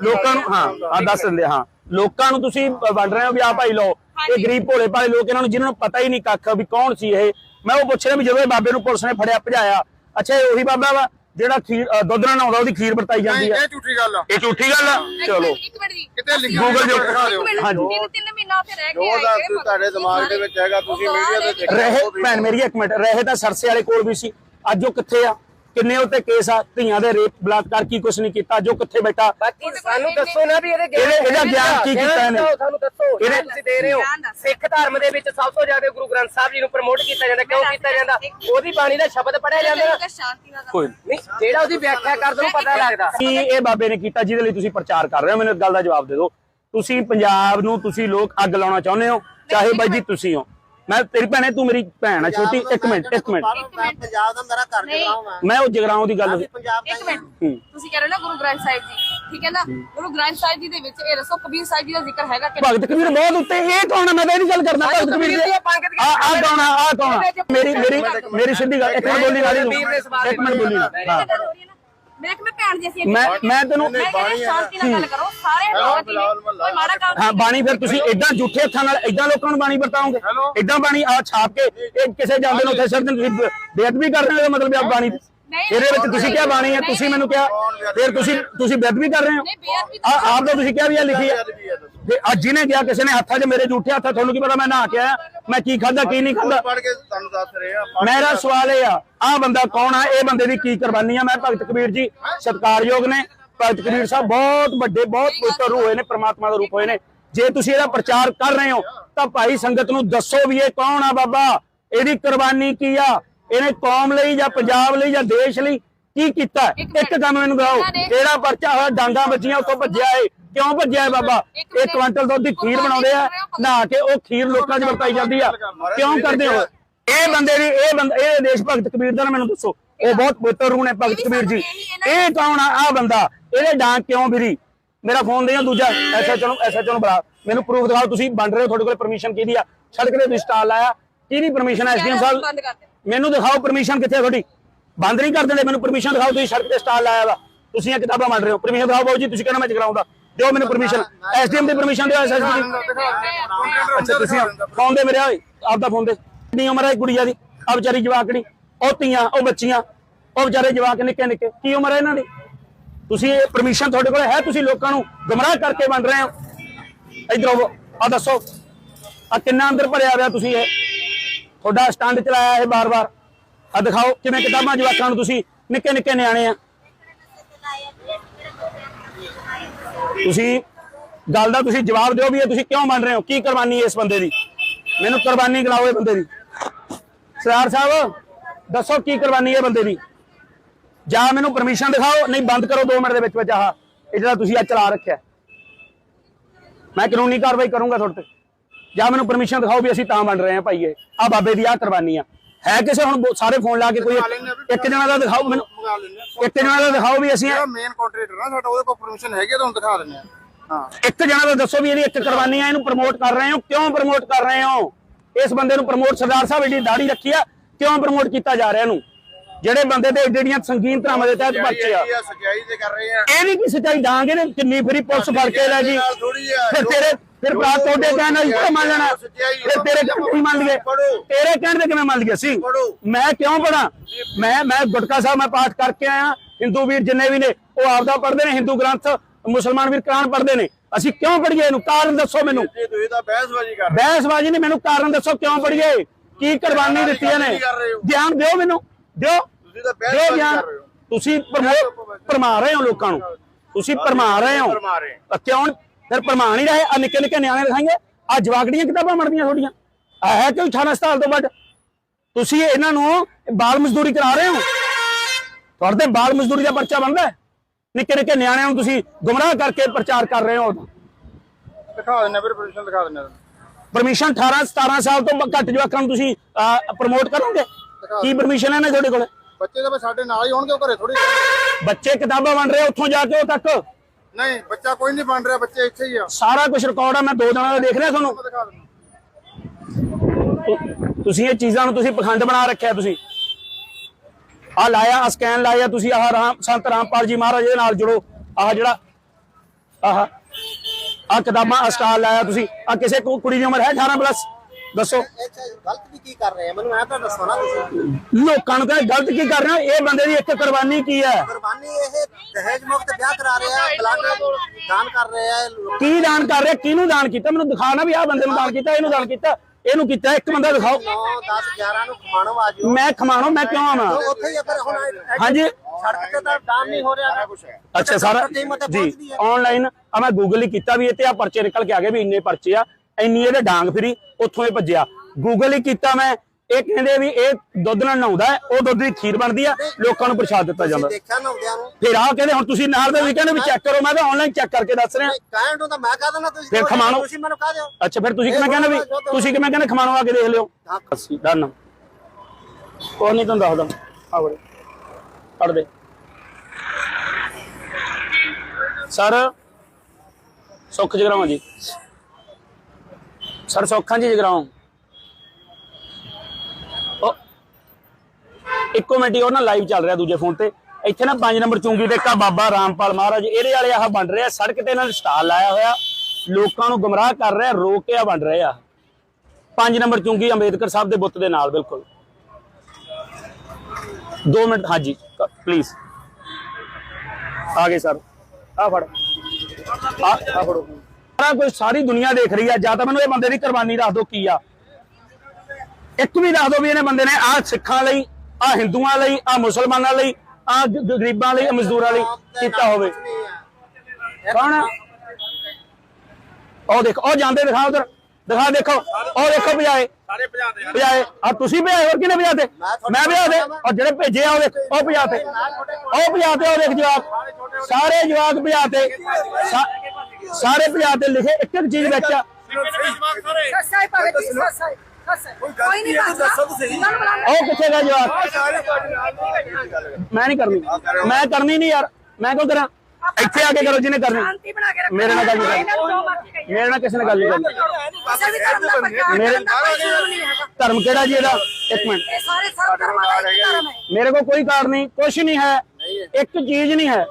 ਲੋਕਾਂ ਨੂੰ ਹਾਂ ਆ ਦੱਸ ਦਿੰਦੇ ਹਾਂ। ਲੋਕਾਂ ਨੂੰ ਤੁਸੀਂ ਵੰਡ ਰਹੇ ਹੋ ਵੀ ਆ ਭਾਈ ਲਓ ਇਹ ਗਰੀਬ ਭੋਲੇ ਭਾਲੇ ਲੋਕ ਇਹਨਾਂ ਨੂੰ ਜਿਨ੍ਹਾਂ ਨੂੰ ਪਤਾ ਹੀ ਨਹੀਂ ਕੱਖ ਵੀ ਕੌਣ ਸੀ ਇਹ। ਮੈਂ ਉਹ ਪੁੱਛ ਰਿਹਾ ਵੀ ਜਦੋਂ ਇਹ ਬਾਬੇ ਨੂੰ ਪੁਲਿਸ ਨੇ ਫੜਿਆ ਭਜਾਇਆ ਅੱਛਾ ਇਹ ਉਹੀ ਬਾਬਾ ਵਾ ਜਿਹੜਾ ਖੀਰ ਦੁੱਧ ਨਾਲ ਨਹਾਉਂਦਾ ਉਹਦੀ ਖੀਰ ਵਰਤਾਈ ਜਾਂਦੀ ਹੈ ਇਹ ਝੂਠੀ ਗੱਲ ਆ। ਇਹ ਝੂਠੀ ਗੱਲ ਆ? ਚਲੋ। ਕਿਤੇ ਲਿਖਿਆ Google ਜੋ ਹਾਂਜੀ। ਤਿੰਨ ਤਿੰਨ ਮਹੀਨਾ ਉੱਥੇ ਰਹਿ ਜੋ ਕੇ ਦਾ ਆਏ ਤੁਹਾਡੇ ਦਿਮਾਗ ਦੇ ਵਿੱਚ ਹੈਗਾ ਤੁਸੀਂ ਮੀਡੀਆ ਤੇ ਦੇਖਿਆ ਰਹੇ ਭੈਣ ਮੇਰੀ ਇੱਕ ਮਿੰਟ ਰਹੇ ਤਾਂ ਸਰਸੇ ਵਾਲੇ ਕੋਲ ਵੀ ਸੀ ਅੱਜ ਉਹ ਕਿੱਥੇ ਆ? ਕਿੰਨੇ ਉੱਤੇ ਕੇਸ ਆ? ਧੀਆਂ ਦੇ ਰੇਪ ਬਲਾਤਕਾਰ ਕੀ ਕੁਛ ਨਹੀਂ ਕੀਤਾ ਜੋ ਕਿੱਥੇ ਬੈਠਾ? ਬਾਕੀ ਸਾਨੂੰ ਦੱਸੋ ਨਾ ਵੀ ਇਹਦੇ ਇਹਦੇ- ਇਹਦਾ ਗਿਆਨ ਕੀ ਕੀਤਾ ਇਹਨੇ? ਸਾਨੂੰ ਦੱਸੋ। ਇਹਨੇ- ਇਹਨੇ ਤੁਸੀਂ ਦੇ ਰਹੇ ਹੋ। ਸਿੱਖ ਧਰਮ ਦੇ ਵਿੱਚ ਸਭ ਤੋਂ ਜ਼ਿਆਦਾ ਗੁਰੂ ਗ੍ਰੰਥ ਸਾਹਿਬ ਜੀ ਨੂੰ ਪ੍ਰਮੋਟ ਕੀਤਾ ਜਾਂਦਾ। ਕਿਉਂ ਕੀਤਾ ਜਾਂਦਾ? ਉਹਦੀ ਬਾਣੀ ਦਾ ਸ਼ਬਦ ਪੜਿਆ ਜਾਂਦਾ। ਕੋਈ ਨਹੀਂ ਜਿਹੜਾ ਉਹਦੀ ਵਿਆਖਿਆ ਕਰਦੇ ਨੂੰ ਪਤਾ ਲੱਗਦਾ। ਕੀ ਇਹ ਬਾਬੇ ਨੇ ਕੀਤਾ ਜਿਹਦੇ ਲਈ ਤੁਸੀਂ ਪ੍ਰਚਾਰ ਕਰ ਰਹੇ ਹੋ? ਮੈਨੂੰ ਇੱਕ ਗੱਲ ਦਾ ਜਵਾਬ ਦੇ ਦਿਓ। ਤੁਸੀਂ ਪੰਜਾਬ ਨੂੰ ਤੁਸੀਂ ਲੋਕ ਅੱਗ ਲਾਉਣਾ ਚਾਹੁੰਦੇ ਹੋ ਚਾਹੇ ਬਾਈ ਜੀ ਤੁਸੀਂ ਹੋ। ਮੈਂ ਤੇਰੀ ਭੈਣੇ ਤੂੰ ਮੇਰੀ ਭੈਣ ਆ ਛੋਟੀ ਇੱਕ ਮਿੰਟ ਇੱਕ ਮਿੰਟ। ਮੈਂ ਪੰਜਾਬ ਦਾ ਮੇਰਾ ਘਰ ਜਗਰਾਉਂ ਮੈਂ ਮੈਂ ਉਹ ਜਗਰਾਉਂ ਦੀ ਗੱਲ ਪੰਜਾਬ ਦਾ ਇੱਕ ਹੀ ਹਾਂ। ਮਿੰਟ ਤੁਸੀਂ ਕਹਿ ਰਹੇ ਹੋ ਨਾ ਗੁਰੂ ਗ੍ਰੰਥ ਸਾਹਿਬ ਜੀ। ਠੀਕ ਹੈ ਨਾ? ਗੁਰੂ ਗ੍ਰੰਥ ਸਾਹਿਬ ਜੀ ਦੇ ਵਿੱਚ ਇਹ ਰਸੋ ਕਬੀਰ ਸਾਹਿਬ ਜੀ ਦਾ ਜ਼ਿਕਰ ਹੈਗਾ ਕਿ ਭਗਤ ਕਬੀਰ ਬਹੁਤ ਉੱਤੇ ਇਹ ਕੌਣ ਮੈਂ ਤਾਂ ਇਹਦੀ ਗੱਲ ਕਰਦਾ ਭਗਤ ਕਬੀਰ ਦੀ। ਆ ਆ ਕੌਣ ਆ? ਕੌਣ ਮੇਰੀ ਮੇਰੀ ਮੇਰੀ ਸਿੱਧੀ ਗੱਲ ਇੱਕ ਮਿੰਟ ਬੋਲੀ ਨਾ ਦੀ ਇੱਕ ਮਿੰਟ ਬੋਲੀ ਨਾ। ਹਾਂ ਮੈਂ ਕਿ ਮੈਂ ਭੈਣ ਜੀ ਅਸੀਂ ਮੈਂ ਮੈਂ ਤੈਨੂੰ ਮੈਂ ਕਹਿੰਦੀ ਸ਼ਾਂਤੀ ਨਾਲ ਗੱਲ ਕਰੋ ਸਾਰੇ ਲੋਕ ਨੇ ਕੋਈ ਮਾੜਾ ਕੰਮ ਹਾਂ ਬਾਣੀ ਫਿਰ ਤੁਸੀਂ ਇਦਾਂ ਝੂਠੇ ਹੱਥਾਂ ਨਾਲ ਇਦਾਂ ਲੋਕਾਂ ਨੂੰ ਬਾਣੀ ਵਰਤਾਓਗੇ? ਇਦਾਂ ਬਾਣੀ ਆ ਛਾਪ ਕੇ ਇਹ ਕਿਸੇ ਜਾਂਦੇ ਨੂੰ ਉੱਥੇ ਸਿਰ ਦਿਨ ਤੁਸੀਂ ਬੇਅਦਬੀ ਕਰ ਰਹੇ ਹੋ ਮਤਲਬ ਆ ਬਾਣੀ ਇਹਦੇ ਵਿੱਚ ਤੁਸੀਂ ਕਿਹਾ ਬਾਣੀ ਹੈ ਤੁਸੀਂ ਮੈਨੂੰ ਕਿਹਾ ਫਿਰ ਤੁਸੀਂ ਤੁਸੀਂ ਬੇਅਦਬੀ ਕਰ ਰਹੇ ਹੋ? ਆ ਆਪ ਦਾ ਤੁਸੀਂ ਕਿਹਾ ਵੀ ਇਹ ਲਿਖੀ ਹੈ ਤੇ ਅੱਜ ਜਿਹਨੇ ਗਿਆ ਕਿਸੇ ਨੇ ਹੱਥਾਂ 'ਚ ਮੇਰੇ ਝੂਠੇ ਹੱਥ ਤੁਹਾਨੂੰ ਕੀ ਪਤਾ ਮੈਂ ਨਹਾ ਕੇ ਆਇਆ ਮੈਂ ਕੀ ਖਾਦਾ ਕੀ ਨਹੀਂ ਖਾਦਾ ਪੜ ਕੇ ਤੁਹਾਨੂੰ ਦੱਸ ਰਹੇ ਆ ਮੇਰਾ ਸਵਾਲ ਇਹ ਆ ਆ ਬੰਦਾ ਕੌਣ ਆ? ਇਹ ਬੰਦੇ ਦੀ ਕੀ ਕੁਰਬਾਨੀ ਆ? ਮੈਂ ਭਗਤ ਕਬੀਰ ਜੀ ਸਤਿਕਾਰਯੋਗ ਨੇ। ਭਗਤ ਕਬੀਰ ਸਾਹਿਬ ਬਹੁਤ ਵੱਡੇ ਬਹੁਤ ਪਵਿੱਤਰ ਰੂਹ ਹੋਏ ਨੇ ਪ੍ਰਮਾਤਮਾ ਦਾ ਰੂਪ ਹੋਏ ਨੇ। ਜੇ ਤੁਸੀਂ ਇਹਦਾ ਪ੍ਰਚਾਰ ਕਰ ਰਹੇ ਹੋ ਤਾਂ ਭਾਈ ਸੰਗਤ ਨੂੰ ਦੱਸੋ ਵੀ ਇਹ ਕੌਣ ਆ ਬਾਬਾ? ਇਹਦੀ ਕੁਰਬਾਨੀ ਕੀ ਆ? ਇਹਨੇ ਕੌਮ ਲਈ ਜਾਂ ਪੰਜਾਬ ਲਈ ਜਾਂ ਦੇਸ਼ ਲਈ ਕੀ ਕੀਤਾ? ਇੱਕ ਕੰਮ ਮੈਨੂੰ ਨੇ- ਕਿਹੜਾ ਪਰਚਾ ਹੋਇਆ? ਡਾਂਗਾ ਬੱਚੀਆਂ ਉੱਥੋਂ ਭੱਜਿਆ ਏ ਕਿਉਂ ਭੱਜਿਆ ਬਾਬਾ? ਇਹ ਮਿੰਟ। ਕੁਆਂਟਲ ਦੁੱਧ ਦੀ ਖੀਰ ਬਣਾਉਂਦੇ ਆ ਨਹਾ ਕੇ ਉਹ ਖੀਰ ਲੋਕਾਂ 'ਚ ਵਰਤਾਈ ਜਾਂਦੀ ਆ। ਕਿਉਂ ਕਰਦੇ ਹੋ? ਇਹ ਬੰਦੇ ਦੀ ਇਹ ਬੰਦਾ ਇਹ ਦੇਸ਼ ਭਗਤ ਕਬੀਰ ਦਾ ਮੈਨੂੰ ਦੱਸੋ। ਉਹ ਬਹੁਤ ਪਵਿੱਤਰ ਰੂਹ ਨੇ ਭਗਤ ਕਬੀਰ ਜੀ। ਇਹ ਕੌਣ ਆ? ਆ ਬੰਦਾ। ਇਹਦੇ ਡਾਂਗ ਕਿਉਂ ਫਿਰੀ? ਮੇਰਾ ਫੋਨ ਦੇ ਜਾਂ ਦੂਜਾ? ਐਸਐਚਓ ਨੂੰ ਐਸਐਚਓ ਨੂੰ ਬੁਲਾ। ਮੈਨੂੰ ਪ੍ਰੂਫ ਦਿਖਾਓ ਤੁਸੀਂ ਬਣ ਰਹੇ ਹੋ ਤੁਹਾਡੇ ਕੋਲ ਪਰਮਿਸ਼ਨ ਕਿਹਦੀ ਆ? ਸੜਕ ਤੇ ਤੁਸੀਂ ਸਟਾਲ ਲਾਇਆ। ਕਿਹਦੀ ਪਰਮਿਸ਼ਨ ਹੈ ਐਸਡੀਐਮ ਸਾਹਿਬ ਮੈਨੂੰ ਦਿਖਾਓ ਪਰਮਿਸ਼ਨ ਕਿੱਥੇ ਹੈ ਤੁਹਾਡੀ। ਬੰਦ ਨਹੀਂ ਕਰ ਦਿੰਦੇ ਮੈਨੂੰ ਪਰਮਿਸ਼ਨ ਦਿਖਾਓ ਤੁਸੀਂ ਸੜਕ ਤੇ ਸਟਾਲ ਲਾਇਆ ਵਾ। ਤੁਸੀਂ ਇਹ ਕਿਤਾਬਾਂ ਮੰਨ ਰਹੇ ਹੋ। ਪਰਮਿਸ਼ਨ ਦਿਖਾਓ ਬਾਬੂ ਜੀ ਤੁਸੀਂ ਕਹਿੰਦੇ ਮੈਂ ਜਗਰਾਉਂਦਾ ਦਿਓ ਮੈਨੂੰ ਪਰਮਿਸ਼ਨ ਐਸਡੀਐਮ ਦੀ ਪਰਮਿਸ਼ਨ ਦਿਓ ਐਸਐਸਪੀ ਦੀ। ਅੱਛਾ ਤੁਸੀਂ ਫੋਨ ਦੇ ਮੇਰੇ ਓਏ ਆਪਦਾ ਫੋਨ ਦੇ। ਕਿੰਨੀ ਉਮਰ ਹੈ ਗੁੜੀਆ ਦੀ। ਆ ਵਿਚਾਰੀ ਜਵਾਕੜੀ ਉਹ ਧੀਆਂ ਉਹ ਬੱਚੀਆਂ ਉਹ ਵਿਚਾਰੇ ਜਵਾਕ ਨਿੱਕੇ ਨਿੱਕੇ। ਕੀ ਉਮਰ ਹੈ ਇਹਨਾਂ ਦੀ? ਤੁਸੀਂ ਇਹ ਪਰਮਿਸ਼ਨ ਤੁਹਾਡੇ ਕੋਲ ਹੈ? ਤੁਸੀਂ ਲੋਕਾਂ ਨੂੰ ਗਮਰਾਹ ਕਰਕੇ ਵੰਡ ਰਹੇ ਹੋ? ਇਧਰੋਂ ਆ ਦੱਸੋ। ਆ ਕਿੰਨਾ ਅੰਦਰ ਭਰਿਆ ਹੋਇਆ ਤੁਸੀਂ ਇਹ? ਤੁਹਾਡਾ ਸਟੰਡ ਚਲਾਇਆ ਇਹ ਬਾਰ-ਬਾਰ ਆ ਦਿਖਾਓ ਕਿਵੇਂ ਕਿਤਾਬਾਂ ਜਵਾਕਾਂ ਨੂੰ ਤੁਸੀਂ ਨਿੱਕੇ ਨਿੱਕੇ ਨਿਆਣੇ ਆ। ਤੁਸੀਂ ਗੱਲ ਦਾ ਤੁਸੀਂ ਜਵਾਬ ਦਿਓ ਵੀ ਇਹ ਤੁਸੀਂ ਕਿਉਂ ਮੰਨ ਰਹੇ ਹੋ? ਕੀ ਕੁਰਬਾਨੀ ਹੈ ਇਸ ਬੰਦੇ ਦੀ? ਮੈਨੂੰ ਕੁਰਬਾਨੀ ਗਲਾਓ ਇਹ ਬੰਦੇ ਦੀ। ਸਰਦਾਰ ਸਾਹਿਬ, ਦੱਸੋ ਕੀ ਕੁਰਬਾਨੀ ਹੈ ਬੰਦੇ ਦੀ? ਜਾਂ ਮੈਨੂੰ ਪਰਮਿਸ਼ਨ ਦਿਖਾਓ, ਨਹੀਂ ਬੰਦ ਕਰੋ 2 ਮਿੰਟ ਦੇ ਵਿੱਚ ਵਿੱਚ ਆਹ, ਇਹ ਜਿਹੜਾ ਤੁਸੀਂ ਆ ਚਲਾ ਰੱਖਿਆ। ਮੈਂ ਕਾਨੂੰਨੀ ਕਾਰਵਾਈ ਕਰੂੰਗਾ ਤੁਹਾਡੇ ਤੇ। ਜਾਂ ਮੈਨੂੰ ਪਰਮਿਸ਼ਨ ਦਿਖਾਓ ਵੀ ਅਸੀਂ ਤਾਂ ਬਣ ਰਹੇ ਹਾਂ ਭਾਈ ਇਹ। ਆ ਬਾਬੇ ਦੀ ਆ ਕੁਰਬਾਨੀ ਆ। ਹੈ ਕਿਸੇ ਹੁਣ ਸਾਰੇ ਫੋਨ ਲਾ ਕੇ ਕੋਈ ਇੱਕ- ਜਣਾ ਦਾ ਦਿਖਾਓ ਮੈਨੂੰ। ਇੱਕ ਜਣਾ ਦਾ ਦਿਖਾਓ ਵੀ ਅਸੀਂ ਮੇਨ ਕੰਟਰੈਕਟਰ ਨਾ ਸਾਡਾ ਉਹਦੇ ਕੋਲ ਪਰਮਿਸ਼ਨ ਹੈਗੀ ਤੁਹਾਨੂੰ ਦਿਖਾ ਦਿੰਦੇ ਆ। ਹਾਂ। ਇੱਕ ਜਣਾ ਦਾ ਦੱਸੋ ਵੀ ਇਹਦੀ ਇੱਕ ਕੁਰਬਾਨੀ ਆ ਇਹਨੂੰ ਪ੍ਰਮੋਟ ਕਰ ਰਹੇ ਹੋ? ਕਿਉਂ ਪ੍ਰਮੋਟ ਕਰ ਰਹੇ ਹੋ? ਇਸ ਬੰਦੇ ਨੂੰ ਪ੍ਰਮੋਟ ਸਰਦਾਰ ਸਾਹਿਬ ਏਡੀ ਦਾੜੀ ਰੱਖੀ ਆ ਕਿਉਂ ਪ੍ਰਮੋਟ ਕੀਤਾ ਜਾ ਰਿਹਾ ਇਹਨੂੰ? ਜਿਹੜੇ ਬੰਦੇ ਤੇ ਜਿਹੜੀਆਂ ਸੰਗੀਨ ਧਰਾਵਾਂ ਦੇ ਤਹਿਤ ਪਰਚੇ ਆ। ਸਚਾਈ ਤੇ ਕਰ ਰਹੇ ਆ। ਇਹ ਵੀ ਕੀ ਸੱਚਾਈ ਡਾਂਗੇ ਨੇ ਕਿੰਨੀ ਫਰੀ ਪੁਲਿਸ ਫੜ ਕੇ ਲੈ ਗਈ। ਫਿਰ ਤੇਰੇ ਫਿਰ ਭਰਾ ਤੁਹਾਡੇ ਕਹਿਣ ਨਾਲ ਕਿਉਂ ਮੰਨ ਲੈਣਾ। ਫਿਰ ਤੇਰੇ ਕਹਿਣ ਹੀ ਮੰਨ ਲਈਏ ਤੇਰੇ ਕਹਿਣ ਤੇ ਕਿਵੇਂ ਮੰਨ ਲਈਏ ਸੀ ਮੈਂ ਕਿਉਂ ਪੜਾ ਮੈਂ ਮੈਂ ਗੁਟਕਾ ਸਾਹਿਬ ਮੈਂ ਪਾਠ ਕਰਕੇ ਆਇਆ। ਹਿੰਦੂ ਵੀਰ ਜਿੰਨੇ ਵੀ ਨੇ ਉਹ ਆਪਦਾ ਪੜ੍ਹਦੇ ਨੇ। ਹਿੰਦੂ ਗ੍ਰੰਥ ਮੁਸਲਮਾਨ ਵੀਰ ਕੁਰਾਨ ਪੜ੍ਹਦੇ ਨੇ। ਅਸੀਂ ਕਿਉਂ ਪੜ੍ਹੀਏ ਇਹਨੂੰ? ਕਾਰਨ ਦੱਸੋ ਮੈਨੂੰ। ਬਹਿਸਬਾਜ਼ੀ ਕਰ ਰਹੇ ਬਹਿਸਬਾਜ਼ੀ ਨੇ ਮੈਨੂੰ ਕਾਰਨ ਦੱਸੋ ਕਿਉਂ ਪੜ੍ਹੀਏ? ਕੀ ਕੁਰਬਾਨੀ ਦਿੱਤੀਆਂ ਨੇ? ਗਿਆਨ ਦਿਓ ਮੈਨੂੰ। ਦਿਓ। ਤੁਸੀਂ ਤਾਂ ਬਹਿਸਬਾਜ਼ੀ ਕਰ ਰਹੇ ਹੋ। ਤੁਸੀਂ ਪ੍ਰਮੋ ਰਹੇ ਹੋ ਲੋਕਾਂ ਨੂੰ। ਤੁਸੀਂ ਭਰਮਾ ਰਹੇ ਹੋ। ਕਿਉਂ ਫਿਰ ਭਰਮਾ ਨਹੀਂ ਰਹੇ ਆ ਨਿੱਕੇ ਨਿੱਕੇ ਨਿਆਣੇ ਦਿਖਾਈਏ ਆ ਜਵਾਗੜੀਆਂ ਕਿਤਾਬਾਂ ਮੜਦੀਆਂ ਤੁਹਾਡੀਆਂ। ਆ ਹੈ ਕੋਈ 18 ਸਾਲ ਤੋਂ ਵੱਧ ਤੁਸੀਂ ਇਹਨਾਂ ਨੂੰ ਬਾਲ ਮਜ਼ਦੂਰੀ ਕਰਾ ਰਹੇ ਹੋ? ਤੁਹਾਡੇ ਬਾਲ ਮਜ਼ਦੂਰੀ ਦਾ ਪਰਚਾ ਬਣਦਾ ਹੈ? ਨਿੱਕੇ ਨਿੱਕੇ ਨਿਆਣਿਆਂ ਨੂੰ ਤੁਸੀਂ ਗੁੰਮਰਾਹ ਕਰਕੇ ਪ੍ਰਚਾਰ ਕਰ ਰਹੇ ਹੋ ਦਿਖਾ ਦਿੰਦੇ ਫਿਰ ਪਰਮਿਸ਼ਨ ਦਿਖਾ ਦਿੰਦੇ ਪਰਮਿਸ਼ਨ 18 17 ਸਾਲ ਤੋਂ ਘੱਟ ਜਵਾਕਾਂ ਨੂੰ ਤੁਸੀਂ ਪ੍ਰਮੋਟ ਕਰੋਗੇ? ਕੀ ਪਰਮਿਸ਼ਨ ਹੈ। ਨਾ ਤੁਹਾਡੇ ਕੋਲ? ਬੱਚੇ ਤਾਂ ਸਾਡੇ ਨਾਲ ਹੀ ਹੋਣਗੇ ਉਹ ਘਰੇ ਥੋੜੀ ਬੱਚੇ ਕਿਤਾਬਾਂ ਵੰਡ ਰਹੇ ਉੱਥੋਂ ਜਾ ਕੇ ਉਹ ਤੱਕ? ਨਹੀਂ ਬੱਚਾ ਕੋਈ ਨਹੀਂ ਬਣ ਰਿਹਾ ਬੱਚੇ ਇੱਥੇ ਹੀ ਆ। ਸਾਰਾ ਕੁਝ ਰਿਕਾਰਡ ਆ ਮੈਂ ਦੋ ਦਿਨਾਂ ਦਾ ਦੇਖ ਰਿਹਾ ਤੁਹਾਨੂੰ। ਮੈਂ ਦਿਖਾ ਦਿੰਦਾ। ਤੁ- ਤੁਸੀਂ ਇਹ ਚੀਜ਼ਾਂ ਨੂੰ ਤੁਸੀਂ ਪਖੰਡ ਬਣਾ ਰੱਖਿਆ ਤੁਸੀਂ। ਆ ਲਾਇਆ ਆ ਸਕੈਨ ਲਾਇਆ ਤੁਸੀਂ ਆਹ ਰਾਮ ਸੰਤ ਰਾਮਪਾਲ ਜੀ ਮਹਾਰਾਜ ਦੇ ਨਾਲ ਜੁੜੋ। ਆਹ ਜਿਹੜਾ ਆਹ ਆ ਕਿਤਾਬਾਂ ਸਟਾਲ ਲਾਇਆ ਤੁਸੀਂ। ਆ ਕਿਸੇ ਕੋ- ਕੁੜੀ ਦੀ ਉਮਰ ਹੈ 18 ਪਲੱਸ ਦੱਸੋ। ਗਲਤ ਵੀ ਕੀ ਕਰ ਰਹੇ ਆ? ਮੈਨੂੰ ਐ ਤਾਂ ਦੱਸੋ ਨਾ ਤੁਸੀਂ। ਲੋਕਾਂ ਨੂੰ ਕਹਿੰਦੇ ਗਲਤ ਕੀ ਕਰ ਰਹੇ ਹੋ ਇਹ ਬੰਦੇ ਦੀ ਇੱਕ ਕੁਰਬਾਨੀ ਕੀ ਹੈ? ਕੁਰਬਾਨੀ ਇਹ ਦਹੇਜ ਮੁਕਤ ਵਿਆਹ ਕਰਾ ਰਹੇ ਆ ਬਲੱਡ ਦਾਨ ਕਰ ਰਹੇ ਆ ਕੀ ਦਾਨ ਕਰ ਰਿਹਾ? ਕਿਹਨੂੰ ਦਾਨ ਕੀਤਾ? ਮੈਨੂੰ ਦਿਖਾ ਨਾ ਵੀ ਆਹ ਬੰਦੇ ਨੂੰ ਦਾਨ ਕੀਤਾ ਇਹਨੂੰ ਦਾਨ ਕੀਤਾ। ਇਹਨੂੰ ਕੀਤਾ ਇੱਕ ਬੰਦਾ ਦਿਖਾਓ। 9 10 11 ਨੂੰ ਖਮਾਣੋ ਆ ਜਿਓ ਮੈਂ ਖਮਾਣੋ ਮੈਂ ਕਿਉਂ ਆਵਾਂ? ਉੱਥੇ ਹੀ ਅਗਰ ਹੁਣ ਹਾਂਜੀ। ਸੜਕ ਤੇ ਤਾਂ ਦਾਨ ਨਹੀਂ ਹੋ ਰਿਹਾ। ਕੁਛ ਅੱਛਾ ਸਾਰਾ ਜੀ। ਆਨਲਾਈਨ ਆ ਮੈਂ ਗੂਗਲ ਹੀ ਕੀਤਾ ਵੀ ਇਹ ਤੇ ਆ ਪਰਚੇ ਨਿਕਲ ਕੇ ਆ ਗਏ ਵੀ ਇੰਨੇ ਪਰਚੇ ਆ। ਇੰਨੀ ਇਹਦੇ ਡਾਂਗ ਫਿਰੀ ਉੱਥੋਂ ਇਹ ਭੱਜਿਆ। ਗੂਗਲ ਹੀ ਕੀਤਾ ਮੈਂ ਇਹ ਕਹਿੰਦੇ ਵੀ ਇਹ ਦੁੱਧ ਨਾਲ ਨਹਾਉਂਦਾ ਹੈ, ਉਹ ਦੁੱਧ ਦੀ ਖੀਰ ਬਣਦੀ ਆ ਲੋਕਾਂ ਨੂੰ ਪ੍ਰਸ਼ਾਦ ਦਿੱਤਾ ਜਾਂਦਾ। ਦੇਖਿਆ ਨਾ ਹੁੰਦਿਆਂ ਨੂੰ? ਫਿਰ ਆ ਕਹਿੰਦੇ ਹੁਣ ਤੁਸੀਂ ਨਾਲ ਦੇ ਵੀ ਕਹਿੰਦੇ ਵੀ ਚੈੱਕ ਕਰੋ ਮੈਂ ਤਾਂ ਆਨਲਾਈਨ ਚੈੱਕ ਕਰਕੇ ਦੱਸ ਰਿਹਾ। ਕਹਿਣ ਨੂੰ ਤਾਂ ਮੈਂ ਕਹ ਦਿੰਦਾ ਤੁਸੀਂ ਫਿਰ ਖਮਾਣੋ- ਤੁਸੀਂ ਮੈਨੂੰ ਕਹ ਦਿਓ। ਅੱਛਾ ਫਿਰ ਤੁਸੀਂ ਕਿਵੇਂ ਕਹਿੰਦੇ ਵੀ ਤੁਸੀਂ ਕਿਵੇਂ ਕਹਿੰਦੇ ਖਮਾਣੋ ਆ ਕੇ ਦੇਖ ਲਿਓ। ਅਸੀਂ ਡਨ ਕੋਈ ਨਹੀਂ ਤੁਹਾਨੂੰ ਦੱਸਦਾ। ਆ ਬੜੇ ਪੜ ਦੇ। ਸਰ ਸੁੱਖ ਜਗਰਾਵਾਂ ਜੀ। ਸਰ ਸੌਖਾਂ ਜੀ ਜਗਰਾਵਾਂ ਇੱਕੋ ਮਿੰਟ ਹੀ ਉਹ ਨਾ ਲਾਈਵ ਚੱਲ ਰਿਹਾ ਦੂਜੇ ਫੋਨ ਤੇ। ਇੱਥੇ ਨਾ 5 ਨੰਬਰ ਚੁੰਗੀ ਤੇ ਕਾ ਬਾਬਾ ਰਾਮਪਾਲ ਮਹਾਰਾਜ, ਇਹਦੇ ਵਾਲੇ ਆਹ ਬਣ ਰਿਹਾ ਸੜਕ ਤੇ ਇਹਨਾਂ ਨੇ ਸਟਾਲ ਲਾਇਆ ਹੋਇਆ। ਲੋਕਾਂ ਨੂੰ ਗੁੰਮਰਾਹ ਕਰ ਰਿਹਾ ਰੋਕ ਕੇ ਆ ਬਣ ਰਹੇ ਆ। 5 ਨੰਬਰ ਚੁੰਗੀ ਅੰਬੇਦਕਰ ਸਾਹਿਬ ਦੇ ਬੁੱਤ ਦੇ ਨਾਲ, ਬਿਲਕੁਲ। 2 ਮਿੰਟ, ਹਾਂਜੀ ਪਲੀਜ਼ ਆ ਗਏ ਸਰ ਆ ਫੜ। ਆ ਫੜੋ। ਸਾਰਾ ਕੁਝ ਸਾਰੀ ਦੁਨੀਆ ਦੇਖ ਰਹੀ ਆ ਜਾਂ ਤਾਂ ਮੈਨੂੰ ਇਹ ਬੰਦੇ ਦੀ ਕੁਰਬਾਨੀ ਦੱਸ ਦਿਓ ਕੀ ਆ। ਇੱਕ ਵੀ ਦੱਸ ਦਿਓ ਵੀ ਇਹਨੇ ਬੰਦੇ ਨੇ ਆ ਸਿੱਖਾਂ ਲਈ ਆ ਹਿੰਦੂਆਂ ਲਈ ਆ ਮੁਸਲਮਾਨਾਂ ਲਈ ਆ ਗਰੀਬਾਂ ਲਈ ਮਜ਼ਦੂਰਾਂ ਲਈ ਕੀਤਾ ਹੋਵੇ। ਕੌਣ ਆ? ਉਹ ਦੇਖ ਉਹ ਜਾਂਦੇ ਦਿਖਾ ਉਧਰ। ਦਿਖਾ ਦੇਖੋ ਉਹ ਦੇਖੋ ਭਜਾਏ। ਸਾਰੇ ਭਜਾਦੇ ਭਜਾਏ। ਆ ਤੁਸੀਂ ਭਜਾਏ ਹੋਰ ਕਿਹਨੇ ਭਜਾਤੇ? ਮੈਂ ਭਜਾਤੇ ਔਰ ਜਿਹੜੇ ਭੇਜੇ ਆ ਉਹ ਦੇਖ ਉਹ ਭਜਾਤੇ। ਉਹ ਭਜਾਤੇ ਉਹ ਦੇਖ ਜਵਾਕ। ਸਾਰੇ ਜਵਾਕ ਭਜਾਤੇ। ਸਾਰੇ ਭਜਾਤੇ ਲਿਖੇ ਇੱਕ ਇੱਕ ਚੀਜ਼ ਵਿੱਚ ਆ। ਸੱਸਾਈ ਭਗਤ ਜੀ ਸੱਸਾਈ ਸੱਸਾਈ ਕੋਈ ਨਹੀਂ ਦੱਸੋ ਤੁਸੀਂ ਉਹ ਕਿੱਥੇ ਮੈਂ ਨਹੀਂ ਕਰਨੀ। ਮੈਂ ਕਰਨੀ ਨਹੀਂ ਯਾਰ। ਮੈਂ ਕਿਉਂ ਕਰਾਂ? ਇੱਥੇ ਆ ਕੇ ਕਰੋ ਜਿਹਨੇ ਕਰਨੀ। ਸ਼ਾਂਤੀ ਬਣਾ ਕੇ ਰੱਖੋ। ਮੇਰੇ ਨਾਲ ਗੱਲ ਨਹੀਂ ਕਰਨੀ। ਮੇਰੇ ਨਾਲ ਕਿਸੇ ਨੇ ਗੱਲ ਨਹੀਂ ਕਰਨੀ। ਧਰਮ ਦਾ ਮੇਰੇ- ਦਾ ਕਿਹੜਾ ਜੀ ਇਹਦਾ? ਇੱਕ ਮਿੰਟ। ਦਾ ਮੇਰੇ ਕੋਲ ਕੋਈ ਕਾਰਨ ਨਹੀਂ ਕੁਝ ਨਹੀਂ ਹੈ। ਇੱਕ ਚੀਜ਼ ਨਹੀਂ ਹੈ।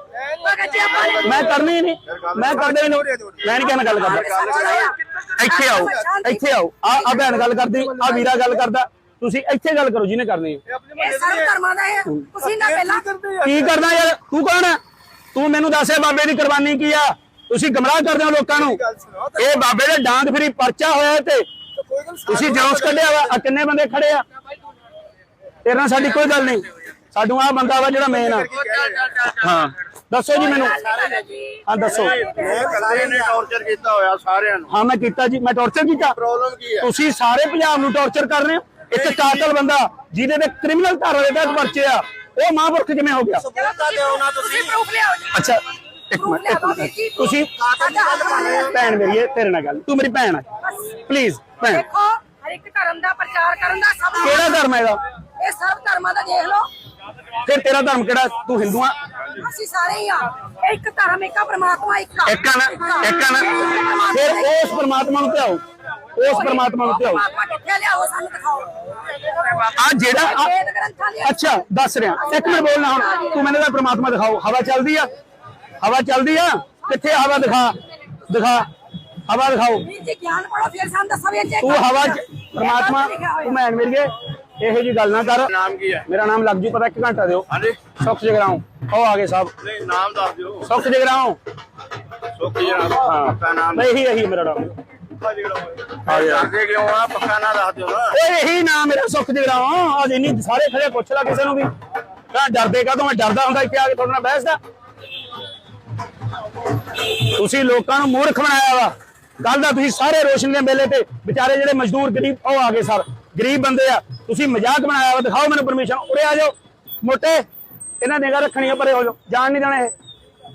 ਮੈਂ ਕਰਨੀ ਨਹੀਂ। ਮੈਂ ਕਰਦੇ ਨਹੀਂ। ਮੈਂ ਨਹੀਂ ਕਹਿਣਾ ਗੱਲ ਕਰਦਾ। ਇੱਥੇ ਆਓ। ਇੱਥੇ ਆਓ। ਆ ਆ ਭੈਣ ਗੱਲ ਕਰਦੀ ਆ ਵੀਰਾ ਗੱਲ ਕਰਦਾ। ਤੁਸੀਂ ਇੱਥੇ ਗੱਲ ਕਰੋ ਜਿਹਨੇ ਕਰਨੀ ਹੈ। ਕੀ ਕਰਨਾ ਯਾਰ? ਤੂੰ ਕੌਣ ਹੈ? ਤੂੰ ਮੈਨੂੰ ਦੱਸ ਬਾਬੇ ਦੀ ਕੁਰਬਾਨੀ ਕੀ ਆ? ਤੁਸੀਂ ਗਮਰਾਹ ਕਰਦੇ ਹੋ ਲੋਕਾਂ ਨੂੰ। ਇਹ ਬਾਬੇ ਦੇ ਡਾਂਗ ਫਰੀ ਪਰਚਾ ਹੋਇਆ ਤੇ ਤੁਸੀਂ ਜਲੂਸ ਕੱਢਿਆ ਵਾ। ਆ ਕਿੰਨੇ ਬੰਦੇ ਖੜੇ ਆ? ਤੇਰੇ ਨਾਲ ਸਾਡੀ ਕੋਈ ਗੱਲ ਨਹੀਂ। ਸਾਡੂ ਆ ਬੰਦਾ ਵਾ ਜਿਹੜਾ ਮੇਨ ਆ। ਹਾਂ। ਦੱਸੋ ਜੀ ਮੈਨੂੰ। ਹਾਂ ਦੱਸੋ। ਕੱਲੇ ਨੇ ਟੌਰਚਰ ਕੀਤਾ ਹੋਇਆ ਸਾਰਿਆਂ ਨੂੰ। ਹਾਂ ਮੈਂ ਕੀਤਾ ਜੀ। ਮੈਂ ਟੌਰਚਰ ਕੀਤਾ। ਪ੍ਰੋਬਲਮ ਕੀ ਹੈ ਤੁਸੀਂ ਸਾਰੇ ਪੰਜਾਬ ਨੂੰ ਟੌਰਚਰ ਕਰ ਰਹੇ ਹੋ। ਇੱਕ ਕਾਤਲ ਬੰਦਾ ਜਿਹਦੇ ਤੇ ਕ੍ਰਿਮੀਨਲ ਧਾਰਾ ਦੇ ਤਹਿਤ ਪਰਚੇ ਆ ਉਹ ਮਹਾਂਪੁਰਖ ਕਿਵੇਂ ਹੋ ਗਿਆ? ਤੁਸੀਂ ਤੁਸੀਂ ਪ੍ਰੂਫ ਲਿਆਓ ਜੀ। ਅੱਛਾ ਇੱਕ ਮਿੰਟ ਇੱਕ ਮਿੰਟ। ਤੁਸੀਂ ਭੈਣ ਮੇਰੀ ਇਹ ਤੇਰੇ ਨਾਲ ਗੱਲ। ਤੂੰ ਮੇਰੀ ਭੈਣ ਆ। ਪਲੀਜ਼ ਭੈਣ। ਦੇਖੋ ਹਰ ਇੱਕ ਧਰਮ ਦਾ ਪ੍ਰਚਾਰ ਕਰਨ ਦਾ ਸਭ ਕਿਹੜਾ ਧਰਮ ਹੈ ਇਹਦਾ? ਇਹ ਸਰਬ ਧਰਮਾਂ ਦਾ ਦੇਖ ਲਓ। ਫਿਰ ਤੇਰਾ ਧਰਮ ਕਿਹੜਾ ਤੂੰ ਹਿੰਦੂ ਆ? ਅਸੀਂ ਸਾਰੇ ਹੀ ਆ। ਇੱਕ ਧਰਮ ਇੱਕ ਪ੍ਰਮਾਤਮਾ ਇੱਕ ਇੱਕ ਆ ਨਾ ਇੱਕ ਆ ਨਾ। ਫਿਰ ਉਸ ਪਰਮਾਤਮਾ ਨੂੰ ਧਿਆਓ। ਉਸ ਪਰਮਾਤਮਾ ਨੂੰ ਧਿਆਓ। ਪਰਮਾਤਮਾ ਕਿੱਥੇ ਲਿਆਓ ਸਾਨੂੰ ਦਿਖਾਓ। ਆ ਜਿਹੜਾ ਆ- ਅੱਛਾ ਦੱਸ ਰਿਹਾ। ਇੱਕ ਮਿੰਟ ਬੋਲਣਾ ਹੁਣ। ਤੂੰ ਮੈਨੂੰ ਤਾਂ ਪ੍ਰਮਾਤਮਾ ਦਿਖਾਓ। ਹਵਾ ਚੱਲਦੀ ਆ? ਹਵਾ ਚੱਲਦੀ ਆ? ਕਿੱਥੇ ਹਵਾ? ਦਿਖਾ। ਦਿਖਾ। ਹਵਾ ਦਿਖਾਓ। ਜੀ ਗਿਆਨ ਪੜੋ ਫਿਰ ਸਾਨੂੰ ਦੱਸੋ ਵੀ ਇਹ ਤੂੰ ਹਵਾ ਚ ਪਰਮਾਤਮਾ ਤੂੰ ਭੈਣ ਮੇਰੀਏ ਇਹੋ ਜੀ ਗੱਲ ਨਾ ਕਰ। ਨਾਮ ਕੀ ਹੈ? ਮੇਰਾ ਨਾਮ ਲੱਗ ਜੂ ਪਤਾ ਇੱਕ ਘੰਟਾ ਦਿਓ। ਹਾਂਜੀ। ਸੁੱਖ ਜਗਰਾਉਂ ਉਹ ਆ ਗਏ ਸਾਹਿਬ ਨਹੀਂ ਨਾਮ ਦੱਸ ਦਿਓ। ਸੁੱਖ ਜਗਰਾਉਂ ਸੋਕੀ ਜਰਾ ਹਾਂ। ਨਾਮ। ਇਹੀ ਇਹੀ ਮੇਰਾ ਨਾਮ। ਇਹੀ ਮੇਰਾ ਸੁੱਖ ਜਗਰਾਉਂ ਅੱਜ ਇੰਨੀ ਸਾਰੇ ਖੜੇ ਪੁੱਛ ਲੈ ਕਿਸੇ ਨੂੰ ਵੀ। ਕਹਾਂ ਡਰਦੇ ਕਾ ਮੈਂ ਡਰਦਾ ਹੁੰਦਾ ਆ ਕੇ ਤੁਹਾਡੇ ਨਾਲ ਬਹਿਸਦਾ। ਤੁਸੀਂ ਲੋਕਾਂ ਨੂੰ ਮੂਰਖ ਬਣਾਇਆ ਵਾ। ਕੱਲ ਦਾ ਤੁਸੀਂ ਸਾਰੇ ਰੋਸ਼ਨ ਦੇ ਮੇਲੇ ਤੇ ਵਿਚਾਰੇ ਜਿਹੜੇ ਮਜ਼ਦੂਰ ਗਰੀਬ ਉਹ ਆ ਗਏ ਸਰ। ਗਰੀਬ ਬੰਦੇ ਆ ਤੁਸੀਂ ਮਜ਼ਾਕ ਬਣਾਇਆ ਵਾ ਦਿਖਾਓ ਮੈਨੂੰ ਪਰਮਿਸ਼ਨ ਉਰੇ ਆ ਜਾਓ। ਮੋਟੇ ਇਹਨਾਂ ਨਿਗਾ ਰੱਖਣੀ ਆ ਪਰੇ ਹੋ ਜਾਓ। ਜਾਣ ਨਹੀਂ ਦੇਣਾ ਇਹ।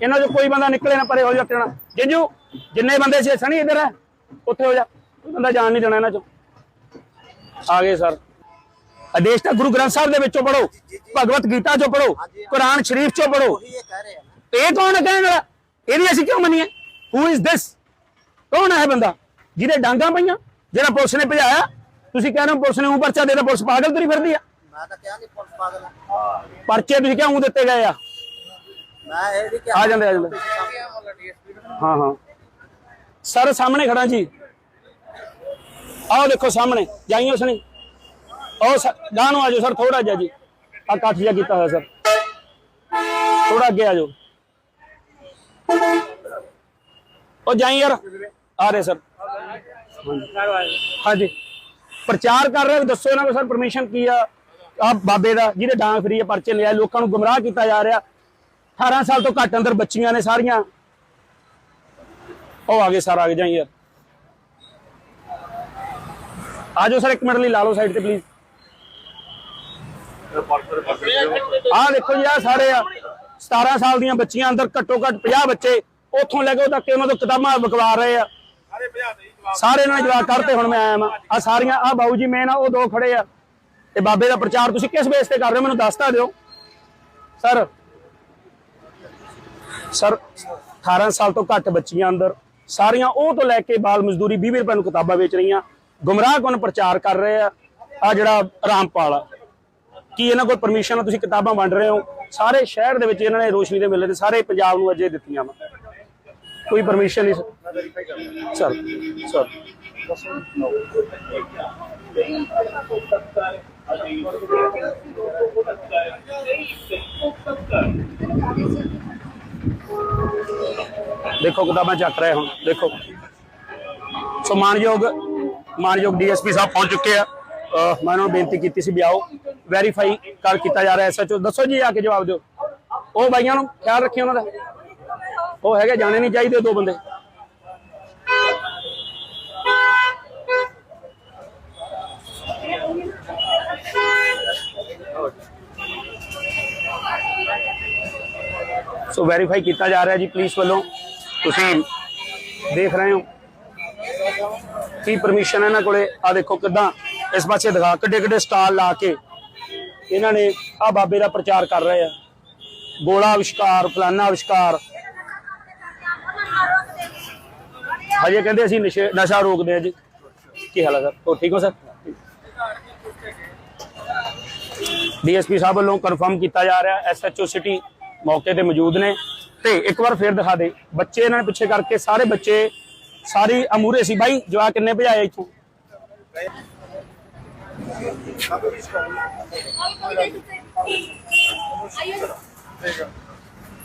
ਇਹਨਾਂ ਚੋਂ ਕੋਈ ਬੰਦਾ ਨਿਕਲੇ ਨਾ ਪਰੇ ਹੋ ਜਾਓ ਟਣਾ ਜਿੰਜੂ ਜਿੰਨੇ ਬੰਦੇ ਸੀ ਸਣੀ ਇੱਧਰ ਹੈ ਉੱਥੇ ਹੋ ਜਾ। ਕੋਈ ਬੰਦਾ ਜਾਣ ਨਹੀਂ ਦੇਣਾ ਇਹਨਾਂ ਚੋਂ। ਆ ਗਏ ਸਰ। ਆਦੇਸ਼ ਤਾਂ ਗੁਰੂ ਗ੍ਰੰਥ ਸਾਹਿਬ ਦੇ ਵਿੱਚੋਂ ਪੜੋ ਭਗਵਤ ਗੀਤਾ ਚੋਂ ਪੜੋ ਕੁਰਾਨ ਸ਼ਰੀਫ ਚੋਂ ਪੜੋ ਇਹ ਕੌਣ ਹੈ ਕਹਿਣ ਵਾਲਾ? ਇਹਦੀ ਅਸੀਂ ਕਿਉਂ ਮੰਨੀਏ? ਹੂ ਇਜ਼ ਦਿਸ ਕੌਣ ਹੈ ਬੰਦਾ? ਜਿਹਦੇ ਡਾਂਗਾ ਪਈਆਂ ਜਿਹੜਾ ਪੁਲਿਸ ਨੇ ਭਜਾਇਆ ਤੁਸੀਂ ਕਹਿੰਦੇ ਹੋ ਪੁਲਿਸ ਨੇ ਉਹ ਪਰਚਾ ਦੇਦਾ ਪੁਲਿਸ ਪਾਗਲ ਤੁਰੀ ਫਿਰਦੀ ਆ? ਮੈਂ ਤਾਂ ਕਿਹਾ ਨਹੀਂ ਪੁਲਿਸ ਪਾਗਲ ਆ। ਪਰਚੇ ਤੁਸੀਂ ਕਿਉਂ ਦਿੱਤੇ ਗਏ ਆ? ਮੈਂ ਇਹ ਨਹੀਂ ਕਿਹਾ ਆ ਜਾਂਦੇ ਆ ਜਾਂਦੇ। ਹਾਂ ਹਾਂ। ਸਰ ਸਾਹਮਣੇ ਖੜਾ ਜੀ। ਆਓ ਦੇਖੋ ਸਾਹਮਣੇ ਜਾਈਓ ਸਣੀ ਉਹ ਗਾਂ ਨੂੰ ਆਜੋ ਸਰ ਥੋੜਾ ਜਿਹਾ ਜੀ। ਆ ਕੱਟ ਜਿਹਾ ਕੀਤਾ ਹੋਇਆ ਸਰ। ਥੋੜਾ ਅੱਗੇ ਆਜੋ ਉਹ ਜਾਈ ਯਾਰ। ਆ ਰਹੇ ਸਰ। ਹਾਂਜੀ। ਪ੍ਰਚਾਰ ਕਰ ਰਹੇ ਹੋ, ਦੱਸੋ ਇਹਨਾਂ ਨੂੰ ਸਰ ਪਰਮਿਸ਼ਨ ਕੀ ਆ? ਆ ਬਾਬੇ ਦਾ ਜਿਹਦੇ ਡਾਂਗ ਫਰੀ ਆ ਪਰਚੇ ਲਿਆ ਲੋਕਾਂ ਨੂੰ ਗੁੰਮਰਾਹ ਕੀਤਾ ਜਾ ਰਿਹਾ। 18 ਸਾਲ ਤੋਂ ਘੱਟ ਅੰਦਰ ਬੱਚੀਆਂ ਨੇ ਸਾਰੀਆਂ। ਉਹ ਆ ਸਰ ਆ ਜਾਈ ਯਾਰ ਆ ਸਰ ਇੱਕ ਮਿੰਟ ਲਈ ਲਾ ਲਓ ਸਾਈਡ ਤੇ ਪਲੀਜ਼ ਆਹ ਦੇਖੋ ਜੀ ਆ ਸਾਰੇ ਆ। 17 ਸਾਲ ਦੀਆਂ ਬੱਚੀਆਂ ਅੰਦਰ ਘੱਟੋ ਘੱਟ 50 ਬੱਚੇ ਉੱਥੋਂ ਲੈ ਕੇ ਉਹ ਤੱਕ ਉਹਨਾਂ ਤੋਂ ਕਿਤਾਬਾਂ ਵਿਕਵਾ ਰਹੇ ਆ। ਸਾਰੇ ਇਹਨਾਂ ਨੇ ਜਵਾਬ ਕਰਤੇ ਹੁਣ ਮੈਂ ਆਇਆ ਮੈਂ ਆ ਸਾਰੀਆਂ ਆ ਬਾਊ ਜੀ ਮੇਨ ਆ, ਉਹ ਦੋ ਖੜੇ ਆ। ਤੇ ਬਾਬੇ ਦਾ ਪ੍ਰਚਾਰ ਤੁਸੀਂ ਕਿਸ ਬੇਸ ਤੇ ਕਰ ਰਹੇ ਹੋ? ਮੈਨੂੰ ਦੱਸ ਤਾਂ ਦਿਓ। ਸਰ ਸਰ 18 ਸਾਲ ਤੋਂ ਘੱਟ ਬੱਚੀਆਂ ਅੰਦਰ, ਸਾਰੀਆਂ ਉਹ ਤੋਂ ਲੈ ਕੇ ਬਾਲ ਮਜ਼ਦੂਰੀ 20 ਰੁਪਏ ਨੂੰ ਕਿਤਾਬਾਂ ਵੇਚ ਰਹੀਆਂ। ਗੁੰਮਰਾਹ ਕੋਨ ਪ੍ਰਚਾਰ ਕਰ ਰਹੇ ਆ? ਆ ਜਿਹੜਾ ਰਾਮਪਾਲ ਆ। ਕੀ ਇਹਨਾਂ ਕੋਲ ਪਰਮਿਸ਼ਨ ਆ? ਤੁਸੀਂ ਕਿਤਾਬਾਂ ਵੰਡ ਰਹੇ ਹੋ। ਸਾਰੇ ਸ਼ਹਿਰ ਦੇ ਵਿੱਚ ਇਹਨਾਂ ਨੇ ਰੋਸ਼ਨੀ ਦੇ ਮੇਲੇ ਤੇ ਸਾਰੇ ਪੰਜਾਬ ਨੂੰ ਅਜੇ ਦਿੱਤੀਆਂ ਵਾ। ਕੋਈ ਪਰਮਿਸ਼ਨ ਨਹੀਂ ਸਰ ਸਰ ਦੇਖੋ ਕਿਤਾਬਾਂ ਚੱਕ ਰਹੇ ਹੁਣ, ਦੇਖੋ। ਸੋ ਮਾਨਯੋਗ ਮਾਨਯੋਗ ਡੀਐਸਪੀ ਸਾਹਿਬ ਪਹੁੰਚ ਚੁੱਕੇ ਆ। ਮੈਂ ਉਹਨਾਂ ਨੂੰ ਬੇਨਤੀ ਕੀਤੀ ਸੀ ਵੀ ਆਓ ਵੈਰੀਫਾਈ ਕਰ ਕੀਤਾ ਜਾ ਰਿਹਾ ਐਸਐਚਓ ਦੱਸੋ ਜੀ ਆ ਕੇ ਜਵਾਬ ਦਿਓ। ਉਹ ਬਾਈਆਂ ਨੂੰ ਖਿਆਲ ਰੱਖਿਓ ਉਹਨਾਂ ਦਾ। ਉਹ ਹੈਗੇ ਜਾਣੇ ਨਹੀਂ ਚਾਹੀਦੇ ਦੋ ਬੰਦੇ। ਸੋ ਵੈਰੀਫਾਈ ਕੀਤਾ ਜਾ ਰਿਹਾ ਜੀ ਪੁਲਿਸ ਵੱਲੋਂ। ਤੁਸੀਂ ਦੇਖ ਰਹੇ ਹੋ ਕੀ ਪਰਮਿਸ਼ਨ ਹੈ ਇਹਨਾਂ ਕੋਲੇ। ਆ ਦੇਖੋ ਕਿਦਾਂ ਇਸ ਪਾਸੇ ਦਿਖਾ ਕਿੱਡੇ ਕਿੱਡੇ ਸਟਾਲ ਲਾ ਕੇ ਇਹਨਾਂ ਨੇ ਆ ਬਾਬੇ ਦਾ ਪ੍ਰਚਾਰ ਕਰ ਰਹੇ ਆ। ਗੋਲਾ ਅਵਿਸ਼ਕਾਰ ਫਲਾਨਾ ਅਵਿਸ਼ਕਾਰ ਹਜੇ ਕਹਿੰਦੇ ਅਸੀਂ ਨਸ਼ੇ ਨਸ਼ਾ ਰੋਕਦੇ ਆ ਜੀ। ਕੀ ਹਾਲ ਹੈ ਸਰ? ਹੋ ਠੀਕ ਹੋ ਸਰ? ਡੀਐਸਪੀ ਸਾਹਿਬ ਵੱਲੋਂ ਕਨਫਰਮ ਕੀਤਾ ਜਾ ਰਿਹਾ ਐਸਐਚਓ ਸਿਟੀ ਮੌਕੇ ਤੇ ਮੌਜੂਦ ਨੇ। ਤੇ ਇੱਕ ਵਾਰ ਫੇਰ ਦਿਖਾ ਦੇ ਬੱਚੇ ਇਹਨਾਂ ਨੇ ਪਿੱਛੇ ਕਰਕੇ ਸਾਰੇ ਬੱਚੇ ਸਾਰੀ ਅਮੂਰੇ ਸੀ। ਬਾਈ ਜਵਾ ਕਿੰਨੇ ਭਜਾਏ ਇੱਥੋਂ?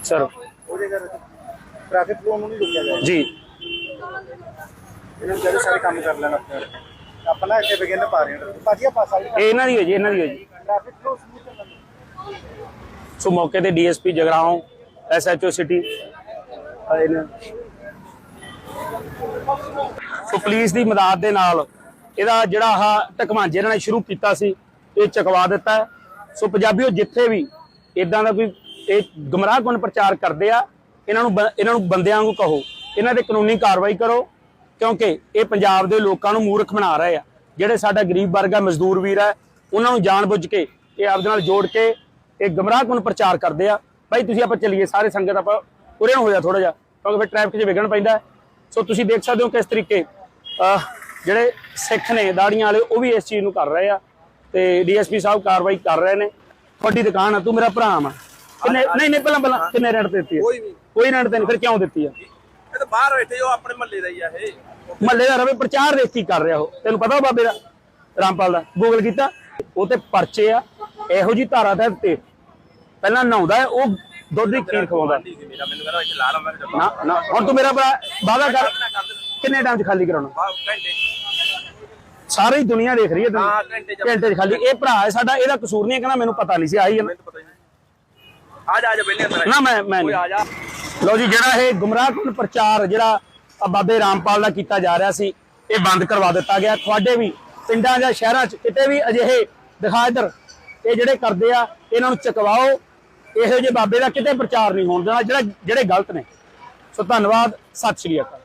ਸਰ ਟ੍ਰੈਫਿਕ ਨੂੰ ਨਹੀਂ ਰੁਕਿਆ ਜੀ। ਇਹਨਾਂ ਜਿਹੜੇ ਸਾਰੇ ਕੰਮ ਕਰ ਲੈਣ ਆਪਣੇ ਆਪਾਂ ਨਾ ਇੱਥੇ ਬਿਗਿਨ ਪਾ ਰਹੇ ਹਾਂ। ਭਾਜੀ ਆ ਪਾਸਾ ਜੀ ਇਹ ਇਹਨਾਂ ਦੀ ਹੈ ਜੀ ਇਹਨਾਂ ਦੀ ਹੈ ਜੀ। ਟ੍ਰੈਫਿਕ ਫਲੋ ਸਮੂਥ ਚੱਲਣ ਸੋ ਮੌਕੇ ਤੇ ਡੀਐਸਪੀ ਜਗਰਾਉਂ ਐਸਐਚਓ ਸਿਟੀ ਆਏ ਨੇ। ਸੋ ਪੁਲਿਸ ਦੀ ਮਦਦ ਦੇ ਨਾਲ ਇਹਦਾ ਜਿਹੜਾ ਆਹ ਟਕਮਾਂਜੇ ਇਹਨਾਂ ਨੇ ਸ਼ੁਰੂ ਕੀਤਾ ਸੀ ਇਹ ਚਕਵਾ ਦਿੱਤਾ ਹੈ। ਸੋ ਪੰਜਾਬੀਓ ਜਿੱਥੇ ਵੀ ਇਦਾਂ ਦਾ ਕੋਈ ਇਹ ਗਮਰਾਹਕੁਨ ਪ੍ਰਚਾਰ ਕਰਦੇ ਆ ਇਹਨਾਂ ਨੂੰ ਬ- ਇਹਨਾਂ ਨੂੰ ਬੰਦਿਆਂ ਵਾਂਗੂ ਕਹੋ। ਇਹਨਾਂ ਤੇ ਕਾਨੂੰਨੀ ਕਾਰਵਾਈ ਕਰੋ ਕਿਉਂਕਿ ਇਹ ਪੰਜਾਬ ਦੇ ਲੋਕਾਂ ਨੂੰ ਮੂਰਖ ਬਣਾ ਰਹੇ ਆ। ਜਿਹੜੇ ਸਾਡਾ ਗਰੀਬ ਵਰਗ ਆ ਮਜ਼ਦੂਰ ਵੀਰ ਆ ਉਹਨਾਂ ਨੂੰ ਜਾਣਬੁੱਝ ਕੇ ਇਹ ਆਪਦੇ ਨਾਲ ਜੋੜ ਕੇ ਇਹ ਗਮਰਾਹਕੁਨ ਪ੍ਰਚਾਰ ਕਰਦੇ ਆ। ਭਾਈ ਤੁਸੀਂ ਆਪਾਂ ਚੱਲੀਏ ਸਾਰੇ ਸੰਗਤ ਆਪਾਂ ਉਰੇ ਨੂੰ ਹੋ ਜਾ ਥੋੜਾ ਜਿਹਾ ਕਿਉਂਕਿ ਫਿਰ ਟ੍ਰੈਫਿਕ 'ਚ ਵਿਗੜਨ ਪੈਂਦਾ। ਸੋ ਤੁਸੀਂ ਦੇਖ ਸਕਦੇ ਹੋ ਕਿਸ ਤਰੀਕੇ ਜਿਹੜੇ ਸਿੱਖ ਨੇ ਦਾੜੀਆਂ ਵਾਲੇ ਉਹ ਵੀ ਇਸ ਚੀਜ਼ ਨੂੰ ਕਰ ਰਹੇ ਆ। ਤੇ ਡੀਐਸਪੀ ਸਾਹਿਬ ਕਾਰਵਾਈ ਕਰ ਰਹੇ ਨੇ। ਤੁਹਾਡੀ ਦੁਕਾਨ ਆ ਤੂੰ ਮੇਰਾ ਭਰਾ ਆ ਕਿੰਨੇ ਨਹੀਂ ਨਹੀਂ ਪਹਿਲਾਂ ਪਹਿਲਾਂ ਕਿੰਨੇ ਰੈਂਟ ਦਿੱਤੀ ਹੈ ਕੋਈ ਨਹੀਂ ਕੋਈ ਰੈਂਟ ਤੇ ਨਹੀਂ ਫਿਰ ਕਿਉਂ ਦਿੱਤੀ ਆ? ਇਹ ਤਾਂ ਬਾਹਰ ਬੈਠੇ ਜੋ ਆਪਣੇ ਮਹੱਲੇ ਦਾ ਹੀ ਆ ਇਹ। ਮਹੱਲੇ ਦਾ ਰਵੇ ਪ੍ਰਚਾਰ ਦੇਖ ਕੀ ਕਰ ਰਿਹਾ ਉਹ। ਤੈਨੂੰ ਪਤਾ ਬਾਬੇ ਦਾ ਰਾਮਪਾਲ ਦਾ ਗੂਗਲ ਕੀਤਾ। ਉਹ ਤੇ ਪਰਚੇ ਆ ਇਹੋ ਜੀ ਧਾਰਾ ਦੇ ਉੱਤੇ। ਪਹਿਲਾਂ ਨਹਾਉਂਦਾ ਉਹ ਦੁੱਧ ਦੀ ਖੀਰ ਖਵਾਉਂਦਾ। ਸੀ ਮੇਰਾ ਮੈਨੂੰ ਕਹਿੰਦਾ ਇੱਥੇ ਲਾ ਲਾ ਮੈਂ ਕਿਹਾ ਨਾ ਨਾ ਹੁਣ ਤੂੰ ਮੇਰਾ ਵਾਦਾ ਕਰ। ਕਿੰਨੇ ਟਾਈਮ 'ਚ ਖਾਲੀ ਕਰਾਉਣਾ? ਘੰਟੇ ਸਾਰੀ ਦੁਨੀਆ ਦੇਖ ਰਹੀ ਹੈ ਤੈਨੂੰ ਘੰਟੇ 'ਚ। ਖਾਲੀ। ਇਹ ਭਰਾ ਹੈ ਸਾਡਾ ਇਹਦਾ ਕਸੂਰ ਨਹੀਂ ਹੈ ਕਹਿੰਦਾ ਮੈਨੂੰ ਪਤਾ ਨਹੀਂ ਸੀ ਆਈ ਹੈ ਆ ਜਾ ਆ ਜਾ ਬੈਠੇ ਅੰਦਰ ਨਾ ਮੈਂ ਮੈਂ ਆ ਜਾ। ਲਓ ਜੀ, ਜਿਹੜਾ ਇਹ ਗੁੰਮਰਾਹਕੁਨ ਪ੍ਰਚਾਰ ਜਿਹੜਾ ਬਾਬੇ ਰਾਮਪਾਲ ਦਾ ਕੀਤਾ ਜਾ ਰਿਹਾ ਸੀ, ਇਹ ਬੰਦ ਕਰਵਾ ਦਿੱਤਾ ਗਿਆ। ਤੁਹਾਡੇ ਵੀ ਪਿੰਡਾਂ ਜਾਂ ਸ਼ਹਿਰਾਂ 'ਚ ਕਿਤੇ ਵੀ ਅਜਿਹੇ ਦਿਖਾ ਇੱਧਰ ਇਹ ਜਿਹੜੇ ਕਰਦੇ ਆ, ਇਹਨਾਂ ਨੂੰ ਚਕਵਾਓ। ਇਹੋ ਜਿਹੇ ਬਾਬੇ ਦਾ ਕਿਤੇ ਪ੍ਰਚਾਰ ਨਹੀਂ ਹੋਣ ਦੇਣਾ, ਜਿਹੜਾ ਜਿਹੜੇ ਗਲਤ ਨੇ। ਸੋ ਧੰਨਵਾਦ, ਸਤਿ ਸ਼੍ਰੀ ਅਕਾਲ।